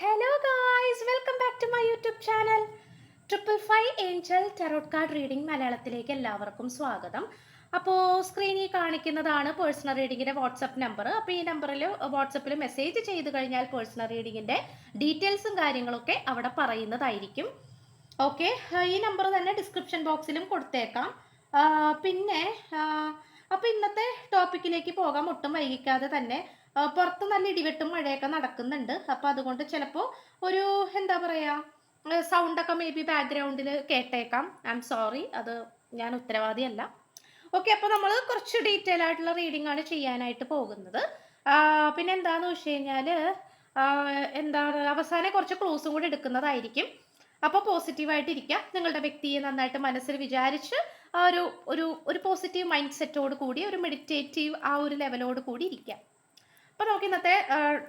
Hello guys welcome back to my YouTube channel triple five angel tarot card reading മലയാളത്തിലേക്ക് എല്ലാവർക്കും സ്വാഗതം. അപ്പോൾ സ്ക്രീനിൽ കാണിക്കുന്നതാണ് പേഴ്സണൽ റീഡിങ്ങിന്റെ വാട്സപ്പ് നമ്പർ അപ്പോൾ ഈ നമ്പറിൽ വാട്സപ്പിൽ മെസ്സേജ് ചെയ്ത് കഴിഞ്ഞാൽ പേഴ്സണൽ റീഡിങ്ങിന്റെ ഡീറ്റെയിൽസും കാര്യങ്ങളൊക്കെ അവിടെ പറയുന്നതായിരിക്കും. ഓക്കെ ഈ നമ്പർ തന്നെ ഡിസ്ക്രിപ്ഷൻ ബോക്സിലും കൊടുത്തേക്കാം. പിന്നെ അപ്പോൾ ഇന്നത്തെ ടോപ്പിക്കിലേക്ക് പോകാം. ഒട്ടും വൈകിക്കാതെ തന്നെ. പുറത്ത് നല്ല ഇടിവെട്ടും മഴയൊക്കെ നടക്കുന്നുണ്ട്. അപ്പോൾ അതുകൊണ്ട് ചിലപ്പോൾ ഒരു എന്താ പറയുക സൗണ്ടൊക്കെ മേ ബി ബാക്ക്ഗ്രൗണ്ടിൽ കേട്ടേക്കാം. ഐ എം സോറി അത് ഞാൻ ഉത്തരവാദിയല്ല. ഓക്കെ അപ്പോൾ നമ്മൾ കുറച്ച് ഡീറ്റെയിൽ ആയിട്ടുള്ള റീഡിംഗ് ആണ് ചെയ്യാനായിട്ട് പോകുന്നത്. പിന്നെ എന്താണെന്ന് വെച്ച് കഴിഞ്ഞാൽ എന്താണ് അവസാനം കുറച്ച് ക്ലൂസും കൂടി എടുക്കുന്നതായിരിക്കും. അപ്പോൾ പോസിറ്റീവായിട്ടിരിക്കാം നിങ്ങളുടെ വ്യക്തിയെ നന്നായിട്ട് മനസ്സിൽ വിചാരിച്ച് ആ ഒരു ഒരു ഒരു പോസിറ്റീവ് മൈൻഡ് സെറ്റോട് കൂടി ഒരു മെഡിറ്റേറ്റീവ് ആ ഒരു ലെവലോട് കൂടി ഇരിക്കുക അപ്പോൾ നമുക്ക് ഇന്നത്തെ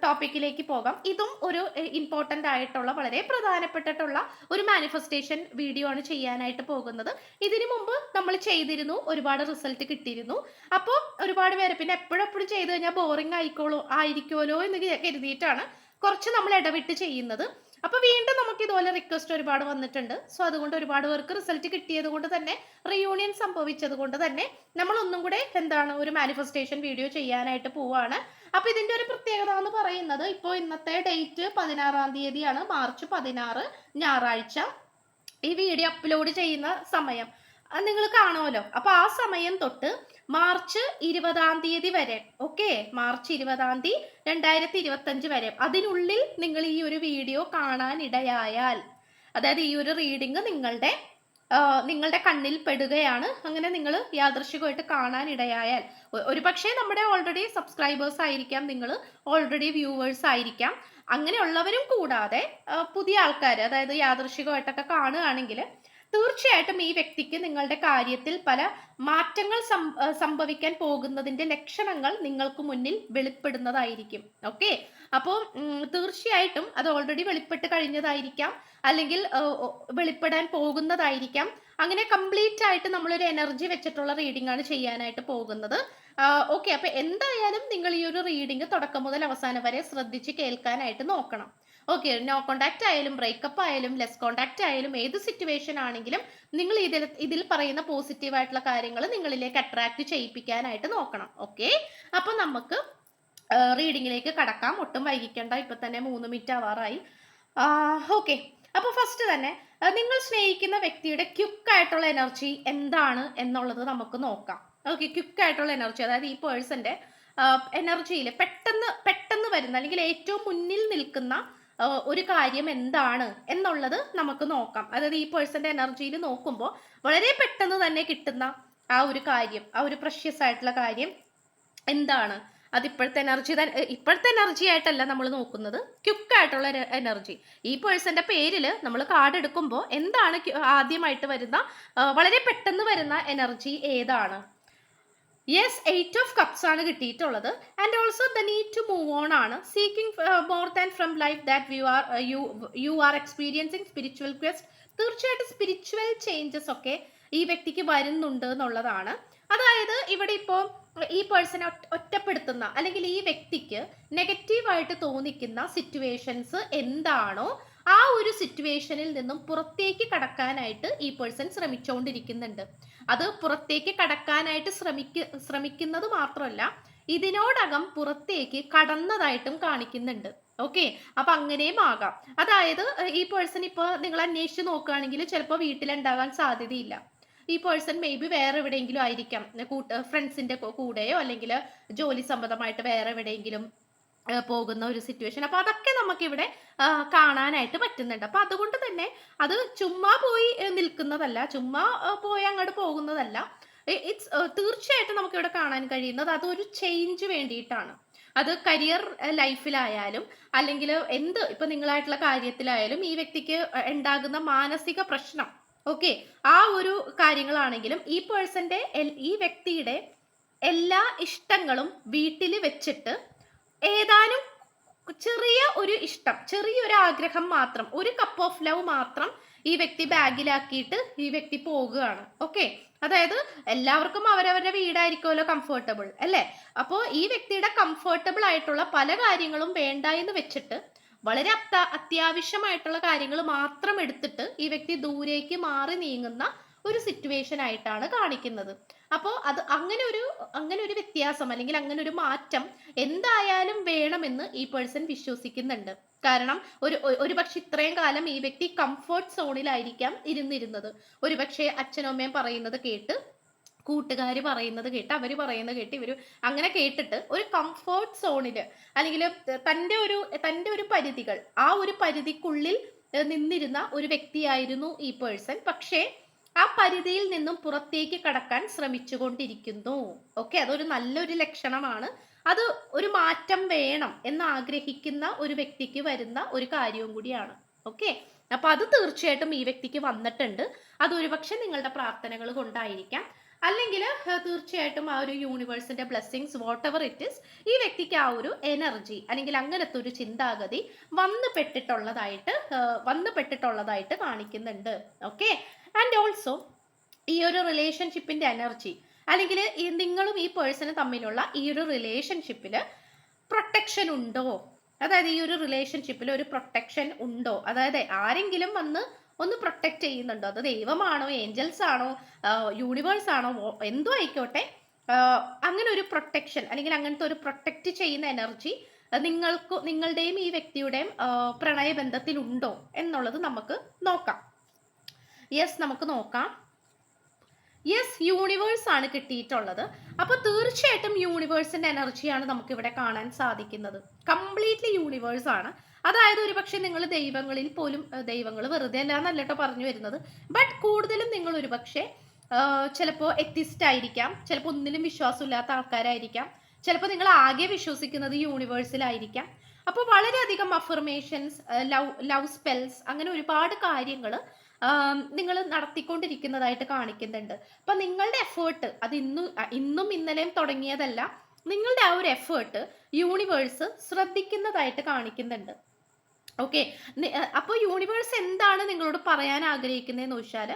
ടോപ്പിക്കിലേക്ക് പോകാം. ഇതും ഒരു ഇമ്പോർട്ടന്റ് ആയിട്ടുള്ള വളരെ പ്രധാനപ്പെട്ടിട്ടുള്ള ഒരു മാനിഫെസ്റ്റേഷൻ വീഡിയോ ആണ് ചെയ്യാനായിട്ട് പോകുന്നത്. ഇതിനു മുമ്പ് നമ്മൾ ചെയ്തിരുന്നു ഒരുപാട് റിസൾട്ട് കിട്ടിയിരുന്നു. അപ്പോൾ ഒരുപാട് പേര് പിന്നെ എപ്പോഴെപ്പോഴും ചെയ്ത് കഴിഞ്ഞാൽ ബോറിംഗ് ആയിക്കോളോ ആയിരിക്കുമല്ലോ എന്ന് കരുതി- കരുതിയിട്ടാണ് കുറച്ച് നമ്മൾ ഇടവിട്ട് ചെയ്യുന്നത്. അപ്പോൾ വീണ്ടും നമുക്ക് ഇതുപോലെ റിക്വസ്റ്റ് ഒരുപാട് വന്നിട്ടുണ്ട്. സോ അതുകൊണ്ട് ഒരുപാട് പേർക്ക് റിസൾട്ട് കിട്ടിയത് കൊണ്ട് തന്നെ റിയൂണിയൻ സംഭവിച്ചത് കൊണ്ട് തന്നെ നമ്മൾ ഒന്നും കൂടെ എന്താണ് ഒരു മാനിഫെസ്റ്റേഷൻ വീഡിയോ ചെയ്യാനായിട്ട് പോവാണ്. അപ്പോൾ ഇതിന്റെ ഒരു പ്രത്യേകത എന്ന് പറയുന്നത് ഇപ്പോൾ ഇന്നത്തെ ഡേറ്റ് പതിനാറാം തീയതിയാണ് മാർച്ച് പതിനാറ് ഞായറാഴ്ച. ഈ വീഡിയോ അപ്ലോഡ് ചെയ്യുന്ന സമയം. നിങ്ങൾ കാണുമല്ലോ. അപ്പൊ ആ സമയം തൊട്ട് മാർച്ച് ഇരുപതാം തീയതി വരെ ഓക്കെ മാർച്ച് ഇരുപതാം തീയതി രണ്ടായിരത്തി ഇരുപത്തഞ്ച് വരെ. അതിനുള്ളിൽ നിങ്ങൾ ഈ ഒരു വീഡിയോ കാണാനിടയായാൽ അതായത് ഈ ഒരു റീഡിങ് നിങ്ങളുടെ നിങ്ങളുടെ കണ്ണിൽ പെടുകയാണ്. അങ്ങനെ നിങ്ങൾ യാദൃശികമായിട്ട് കാണാനിടയായാൽ. ഒരു പക്ഷേ നമ്മുടെ ഓൾറെഡി സബ്സ്ക്രൈബേഴ്സ് ആയിരിക്കാം നിങ്ങൾ ഓൾറെഡി വ്യൂവേഴ്സ് ആയിരിക്കാം. അങ്ങനെയുള്ളവരും കൂടാതെ പുതിയ ആൾക്കാർ അതായത് യാദൃശികമായിട്ടൊക്കെ കാണുകയാണെങ്കിൽ തീർച്ചയായിട്ടും ഈ വ്യക്തിക്ക് നിങ്ങളുടെ കാര്യത്തിൽ പല മാറ്റങ്ങൾ സംഭവിക്കാൻ പോകുന്നതിന്റെ ലക്ഷണങ്ങൾ നിങ്ങൾക്ക് മുന്നിൽ വെളിപ്പെടുന്നതായിരിക്കും. ഓക്കെ? അപ്പോൾ തീർച്ചയായിട്ടും അത് ഓൾറെഡി വെളിപ്പെട്ട് കഴിഞ്ഞതായിരിക്കാം. അല്ലെങ്കിൽ വെളിപ്പെടാൻ പോകുന്നതായിരിക്കാം. അങ്ങനെ കംപ്ലീറ്റ് ആയിട്ട് നമ്മളൊരു എനർജി വെച്ചിട്ടുള്ള റീഡിംഗ് ആണ് ചെയ്യാനായിട്ട് പോകുന്നത്. ഓക്കെ. അപ്പൊ എന്തായാലും നിങ്ങൾ ഈ ഒരു റീഡിംഗ് തുടക്കം മുതൽ അവസാനം വരെ ശ്രദ്ധിച്ച് കേൾക്കാനായിട്ട് നോക്കണം. ഓക്കെ നോ കോണ്ടാക്ട് ആയാലും ബ്രേക്കപ്പ് ആയാലും ലെസ് കോണ്ടാക്ട് ആയാലും ഏത് സിറ്റുവേഷൻ ആണെങ്കിലും നിങ്ങൾ ഇതിൽ ഇതിൽ പറയുന്ന പോസിറ്റീവ് ആയിട്ടുള്ള കാര്യങ്ങൾ നിങ്ങളിലേക്ക് അട്രാക്ട് ചെയ്യിപ്പിക്കാനായിട്ട് നോക്കണം. ഓക്കെ അപ്പൊ നമുക്ക് റീഡിങ്ങിലേക്ക് കടക്കാം. ഒട്ടും വൈകിക്കേണ്ട. ഇപ്പൊ തന്നെ മൂന്ന് മിനിറ്റ് ആവാറായി. ഓക്കെ അപ്പൊ ഫസ്റ്റ് തന്നെ നിങ്ങൾ സ്നേഹിക്കുന്ന വ്യക്തിയുടെ ക്യുക്ക് ആയിട്ടുള്ള എനർജി എന്താണ് എന്നുള്ളത് നമുക്ക് നോക്കാം. ഓക്കെ ക്യുക്ക് ആയിട്ടുള്ള എനർജി അതായത് ഈ പേഴ്സന്റെ എനർജിയിൽ പെട്ടെന്ന് പെട്ടെന്ന് വരുന്ന അല്ലെങ്കിൽ ഏറ്റവും മുന്നിൽ നിൽക്കുന്ന ഒരു കാര്യം എന്താണ് എന്നുള്ളത് നമുക്ക് നോക്കാം. അതായത് ഈ പേഴ്സന്റെ എനർജിയിൽ നോക്കുമ്പോൾ വളരെ പെട്ടെന്ന് തന്നെ കിട്ടുന്ന ആ ഒരു കാര്യം ആ ഒരു പ്രഷ്യസ് ആയിട്ടുള്ള കാര്യം എന്താണ്? അത് ഇപ്പോഴത്തെ എനർജി തന്നെ ഇപ്പോഴത്തെ എനർജി ആയിട്ടല്ല നമ്മൾ നോക്കുന്നത്. ക്യുക്ക് ആയിട്ടുള്ള എനർജി ഈ പേഴ്സന്റെ പേരിൽ നമ്മൾ കാർഡ് എടുക്കുമ്പോൾ എന്താണ് ആദ്യമായിട്ട് വരുന്ന വളരെ പെട്ടെന്ന് വരുന്ന എനർജി ഏതാണ്? യെസ് എയ്റ്റ് ഓഫ് കപ്സ് ആണ് കിട്ടിയിട്ടുള്ളത്. And also the need to move on ആണ്. Seeking more than from life that you are you you are experiencing spiritual quest തീർച്ചയായിട്ടും സ്പിരിച്വൽ ചേഞ്ചസ് ഒക്കെ ഈ വ്യക്തിക്ക് വരുന്നുണ്ട് എന്നുള്ളതാണ്. അതായത് ഇവിടെ ഇപ്പോൾ ഈ പേഴ്സണെ ഒറ്റപ്പെടുത്തുന്ന അല്ലെങ്കിൽ ഈ വ്യക്തിക്ക് നെഗറ്റീവായിട്ട് തോന്നിക്കുന്ന സിറ്റുവേഷൻസ് എന്താണോ ആ ഒരു സിറ്റുവേഷനിൽ നിന്നും പുറത്തേക്ക് കടക്കാനായിട്ട് ഈ പേഴ്സൺ ശ്രമിച്ചുകൊണ്ടിരിക്കുന്നുണ്ട് അത് പുറത്തേക്ക് കടക്കാനായിട്ട് ശ്രമിക്ക ശ്രമിക്കുന്നത് മാത്രമല്ല ഇതിനോടകം പുറത്തേക്ക് കടന്നതായിട്ടും കാണിക്കുന്നുണ്ട്. ഓക്കെ? അപ്പൊ അങ്ങനെയും ആകാം. അതായത് ഈ പേഴ്സൺ ഇപ്പൊ നിങ്ങൾ അന്വേഷിച്ച് നോക്കുകയാണെങ്കിൽ ചിലപ്പോൾ വീട്ടിലുണ്ടാകാൻ സാധ്യതയില്ല. ഈ പേഴ്സൺ മേ ബി വേറെ എവിടെയെങ്കിലും ആയിരിക്കാം. കൂട്ട് ഫ്രണ്ട്സിന്റെ കൂടെയോ അല്ലെങ്കിൽ ജോലി സംബന്ധമായിട്ട് വേറെ എവിടെയെങ്കിലും പോകുന്ന ഒരു സിറ്റുവേഷൻ അപ്പൊ അതൊക്കെ നമുക്കിവിടെ കാണാനായിട്ട് പറ്റുന്നുണ്ട്. അപ്പൊ അതുകൊണ്ട് തന്നെ അത് ചുമ്മാ പോയി നിൽക്കുന്നതല്ല. ചുമ്മാ പോയി അങ്ങോട്ട് പോകുന്നതല്ല. ഇറ്റ്സ് തീർച്ചയായിട്ടും നമുക്ക് ഇവിടെ കാണാൻ കഴിയുന്നത് അതൊരു ചേഞ്ച് വേണ്ടിയിട്ടാണ്. അത് കരിയർ ലൈഫിലായാലും അല്ലെങ്കിൽ എന്ത് ഇപ്പൊ നിങ്ങളായിട്ടുള്ള കാര്യത്തിലായാലും ഈ വ്യക്തിക്ക് ഉണ്ടാകുന്ന മാനസിക പ്രശ്നം. ഓക്കെ ആ ഒരു കാര്യങ്ങളാണെങ്കിലും ഈ പേഴ്സന്റെ ഈ വ്യക്തിയുടെ എല്ലാ ഇഷ്ടങ്ങളും വീട്ടിൽ വെച്ചിട്ട് ഏതാനും ചെറിയ ഒരു ഇഷ്ടം ചെറിയൊരു ആഗ്രഹം മാത്രം ഒരു കപ്പ് ഓഫ് ലവ് മാത്രം ഈ വ്യക്തി ബാഗിലാക്കിയിട്ട് ഈ വ്യക്തി പോകുകയാണ്. ഓക്കെ അതായത് എല്ലാവർക്കും അവരവരുടെ വീടായിരിക്കുമല്ലോ കംഫർട്ടബിൾ അല്ലേ? അപ്പോൾ ഈ വ്യക്തിയുടെ കംഫർട്ടബിൾ ആയിട്ടുള്ള പല കാര്യങ്ങളും വേണ്ട എന്ന് വെച്ചിട്ട് വളരെ അത്യാവശ്യമായിട്ടുള്ള കാര്യങ്ങൾ മാത്രം എടുത്തിട്ട് ഈ വ്യക്തി ദൂരേക്ക് മാറി നീങ്ങുന്ന ഒരു സിറ്റുവേഷൻ ആയിട്ടാണ് കാണിക്കുന്നത്. അപ്പോൾ അത് അങ്ങനെ ഒരു അങ്ങനെ ഒരു വ്യത്യാസം അല്ലെങ്കിൽ അങ്ങനെ ഒരു മാറ്റം എന്തായാലും വേണമെന്ന് ഈ പേഴ്സൺ വിശ്വസിക്കുന്നുണ്ട്. കാരണം ഒരു ഒരു പക്ഷെ ഇത്രയും കാലം ഈ വ്യക്തി കംഫർട്ട് സോണിലായിരിക്കാം ഇരുന്നിരുന്നത്. ഒരു പക്ഷേ അച്ഛനും അമ്മയും പറയുന്നത് കേട്ട് കൂട്ടുകാർ പറയുന്നത് കേട്ട് അവർ പറയുന്നത് കേട്ട് ഇവർ അങ്ങനെ കേട്ടിട്ട് ഒരു കംഫർട്ട് സോണിൽ അല്ലെങ്കിൽ തന്റെ ഒരു തന്റെ ഒരു പരിധികൾ ആ ഒരു പരിധിക്കുള്ളിൽ നിന്നിരുന്ന ഒരു വ്യക്തിയായിരുന്നു ഈ പേഴ്സൺ പക്ഷേ ആ പരിധിയിൽ നിന്നും പുറത്തേക്ക് കടക്കാൻ ശ്രമിച്ചുകൊണ്ടിരിക്കുന്നു. ഓക്കെ അതൊരു നല്ലൊരു ലക്ഷണമാണ്. അത് ഒരു മാറ്റം വേണം എന്ന് ആഗ്രഹിക്കുന്ന ഒരു വ്യക്തിക്ക് വരുന്ന ഒരു കാര്യവും കൂടിയാണ്. ഓക്കെ അപ്പൊ അത് തീർച്ചയായിട്ടും ഈ വ്യക്തിക്ക് വന്നിട്ടുണ്ട്. അത് ഒരുപക്ഷെ നിങ്ങളുടെ പ്രാർത്ഥനകൾ കൊണ്ടായിരിക്കാം. അല്ലെങ്കിൽ തീർച്ചയായിട്ടും ആ ഒരു യൂണിവേഴ്സിന്റെ blessings what ever it is ഈ വ്യക്തിക്ക് ആ ഒരു എനർജി അല്ലെങ്കിൽ അങ്ങനത്തെ ഒരു ചിന്താഗതി വന്നു പെട്ടിട്ടുള്ളതായിട്ട് വന്നു പെട്ടിട്ടുള്ളതായിട്ട് കാണിക്കുന്നുണ്ട്. ഓക്കെ ആൻഡ് ഓൾസോ ഈ ഒരു റിലേഷൻഷിപ്പിന്റെ എനർജി അല്ലെങ്കിൽ ഈ നിങ്ങളും ഈ പേഴ്സണും തമ്മിലുള്ള ഈ ഒരു റിലേഷൻഷിപ്പിൽ പ്രൊട്ടക്ഷൻ ഉണ്ടോ? അതായത് ഈ ഒരു റിലേഷൻഷിപ്പിൽ ഒരു പ്രൊട്ടക്ഷൻ ഉണ്ടോ? അതായത് ആരെങ്കിലും വന്ന് ഒന്ന് പ്രൊട്ടക്ട് ചെയ്യുന്നുണ്ടോ? അത് ദൈവമാണോ ഏഞ്ചൽസ് ആണോ യൂണിവേഴ്സ് ആണോ എന്തോ ആയിക്കോട്ടെ. അങ്ങനെ ഒരു പ്രൊട്ടക്ഷൻ അല്ലെങ്കിൽ അങ്ങനത്തെ ഒരു പ്രൊട്ടക്റ്റ് ചെയ്യുന്ന എനർജി നിങ്ങൾക്ക് നിങ്ങളുടെയും ഈ വ്യക്തിയുടെയും പ്രണയബന്ധത്തിലുണ്ടോ എന്നുള്ളത് നമുക്ക് നോക്കാം. യെസ് നമുക്ക് നോക്കാം. യെസ് യൂണിവേഴ്സ് ആണ് കിട്ടിയിട്ടുള്ളത്. അപ്പൊ തീർച്ചയായിട്ടും യൂണിവേഴ്സിന്റെ എനർജിയാണ് നമുക്ക് ഇവിടെ കാണാൻ സാധിക്കുന്നത്. കംപ്ലീറ്റ്ലി യൂണിവേഴ്സ് ആണ്. അതായത് ഒരുപക്ഷെ നിങ്ങൾ ദൈവങ്ങളിൽ പോലും ദൈവങ്ങൾ വെറുതെ അല്ല എന്നല്ല കേട്ടോ പറഞ്ഞു വരുന്നത്. ബട്ട് കൂടുതലും നിങ്ങൾ ഒരുപക്ഷെ ചിലപ്പോൾ എത്തിസ്റ്റ് ആയിരിക്കാം. ചിലപ്പോൾ ഒന്നിലും വിശ്വാസമില്ലാത്ത ആൾക്കാരായിരിക്കാം. ചിലപ്പോൾ നിങ്ങൾ ആകെ വിശ്വസിക്കുന്നത് യൂണിവേഴ്സിലായിരിക്കാം അപ്പോൾ വളരെയധികം അഫർമേഷൻസ് ലവ് ലവ് സ്പെൽസ് അങ്ങനെ ഒരുപാട് കാര്യങ്ങൾ നിങ്ങൾ നടത്തിക്കൊണ്ടിരിക്കുന്നതായിട്ട് കാണിക്കുന്നുണ്ട്. അപ്പൊ നിങ്ങളുടെ എഫേർട്ട് അത് ഇന്നും ഇന്നും ഇന്നലെയും തുടങ്ങിയതല്ല നിങ്ങളുടെ ആ ഒരു എഫേർട്ട് യൂണിവേഴ്സ് ശ്രദ്ധിക്കുന്നതായിട്ട് കാണിക്കുന്നുണ്ട്. ഓക്കെ അപ്പോൾ യൂണിവേഴ്സ് എന്താണ് നിങ്ങളോട് പറയാൻ ആഗ്രഹിക്കുന്നതെന്ന് വെച്ചാൽ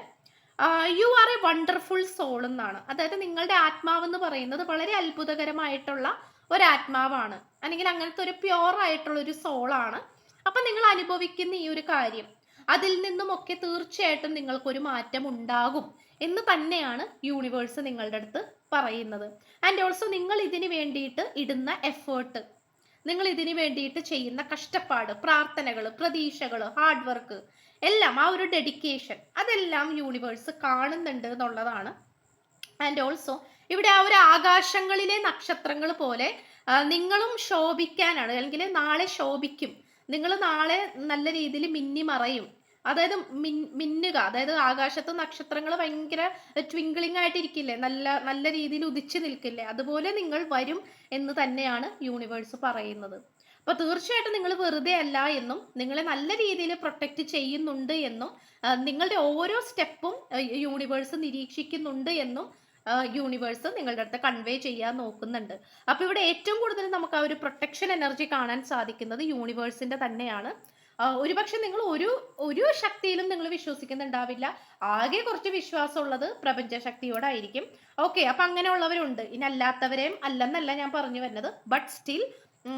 you are a wonderful soul എന്നാണ്. അതായത് നിങ്ങളുടെ ആത്മാവ് എന്ന് പറയുന്നത് വളരെ അത്ഭുതകരമായിട്ടുള്ള ഒരു ആത്മാവാണ് അല്ലെങ്കിൽ അങ്ങനത്തെ ഒരു പ്യുവർ ആയിട്ടുള്ള ഒരു സോളാണ് അപ്പൊ നിങ്ങൾ അനുഭവിക്കുന്ന ഈ ഒരു കാര്യം. അതിൽ നിന്നുമൊക്കെ തീർച്ചയായിട്ടും നിങ്ങൾക്കൊരു മാറ്റം ഉണ്ടാകും എന്ന് തന്നെയാണ് യൂണിവേഴ്സ് നിങ്ങളുടെ അടുത്ത് പറയുന്നത്. ആൻഡ് ഓൾസോ നിങ്ങൾ ഇതിന് വേണ്ടിയിട്ട് ഇടുന്ന എഫേർട്ട് നിങ്ങൾ ഇതിന് വേണ്ടിയിട്ട് ചെയ്യുന്ന കഷ്ടപ്പാട് പ്രാർത്ഥനകൾ പ്രതീക്ഷകൾ ഹാർഡ് വർക്ക് എല്ലാം ആ ഒരു ഡെഡിക്കേഷൻ അതെല്ലാം യൂണിവേഴ്സ് കാണുന്നുണ്ട് എന്നുള്ളതാണ്. ആൻഡ് ഓൾസോ ഇവിടെ ആ ഒരു ആകാശങ്ങളിലെ നക്ഷത്രങ്ങൾ പോലെ നിങ്ങളും ശോഭിക്കാനാണ് അല്ലെങ്കിൽ നാളെ ശോഭിക്കും നിങ്ങൾ നാളെ നല്ല രീതിയിൽ മിന്നി മറയും. അതായത് മിൻ മിന്നുക. അതായത് ആകാശത്ത് നക്ഷത്രങ്ങൾ ഭയങ്കര ട്വിങ്കിളിംഗ് ആയിട്ടിരിക്കില്ലേ? നല്ല നല്ല രീതിയിൽ ഉദിച്ചു നിൽക്കില്ലേ? അതുപോലെ നിങ്ങൾ വരും എന്ന് തന്നെയാണ് യൂണിവേഴ്സ് പറയുന്നത്. അപ്പൊ തീർച്ചയായിട്ടും നിങ്ങൾ വെറുതെ അല്ല എന്നും നിങ്ങളെ നല്ല രീതിയിൽ പ്രൊട്ടക്റ്റ് ചെയ്യുന്നുണ്ട് എന്നും നിങ്ങളുടെ ഓരോ സ്റ്റെപ്പും യൂണിവേഴ്സ് നിരീക്ഷിക്കുന്നുണ്ട് എന്നും യൂണിവേഴ്സ് നിങ്ങളുടെ അടുത്ത് കൺവേ ചെയ്യാൻ നോക്കുന്നുണ്ട്. അപ്പോൾ ഇവിടെ ഏറ്റവും കൂടുതൽ നമുക്ക് ആ ഒരു പ്രൊട്ടക്ഷൻ എനർജി കാണാൻ സാധിക്കുന്നത് യൂണിവേഴ്സിന്റെ തന്നെയാണ്. ഒരുപക്ഷെ നിങ്ങൾ ഒരു ഒരു ശക്തിയിലും നിങ്ങൾ വിശ്വസിക്കുന്നുണ്ടാവില്ല. ആകെ കുറച്ച് വിശ്വാസമുള്ളത് പ്രപഞ്ച ശക്തിയോടായിരിക്കും. ഓക്കെ അപ്പൊ അങ്ങനെയുള്ളവരുണ്ട്. ഇനി അല്ലാത്തവരെയും അല്ലെന്നല്ല ഞാൻ പറഞ്ഞു വരുന്നത്. ബട്ട് സ്റ്റിൽ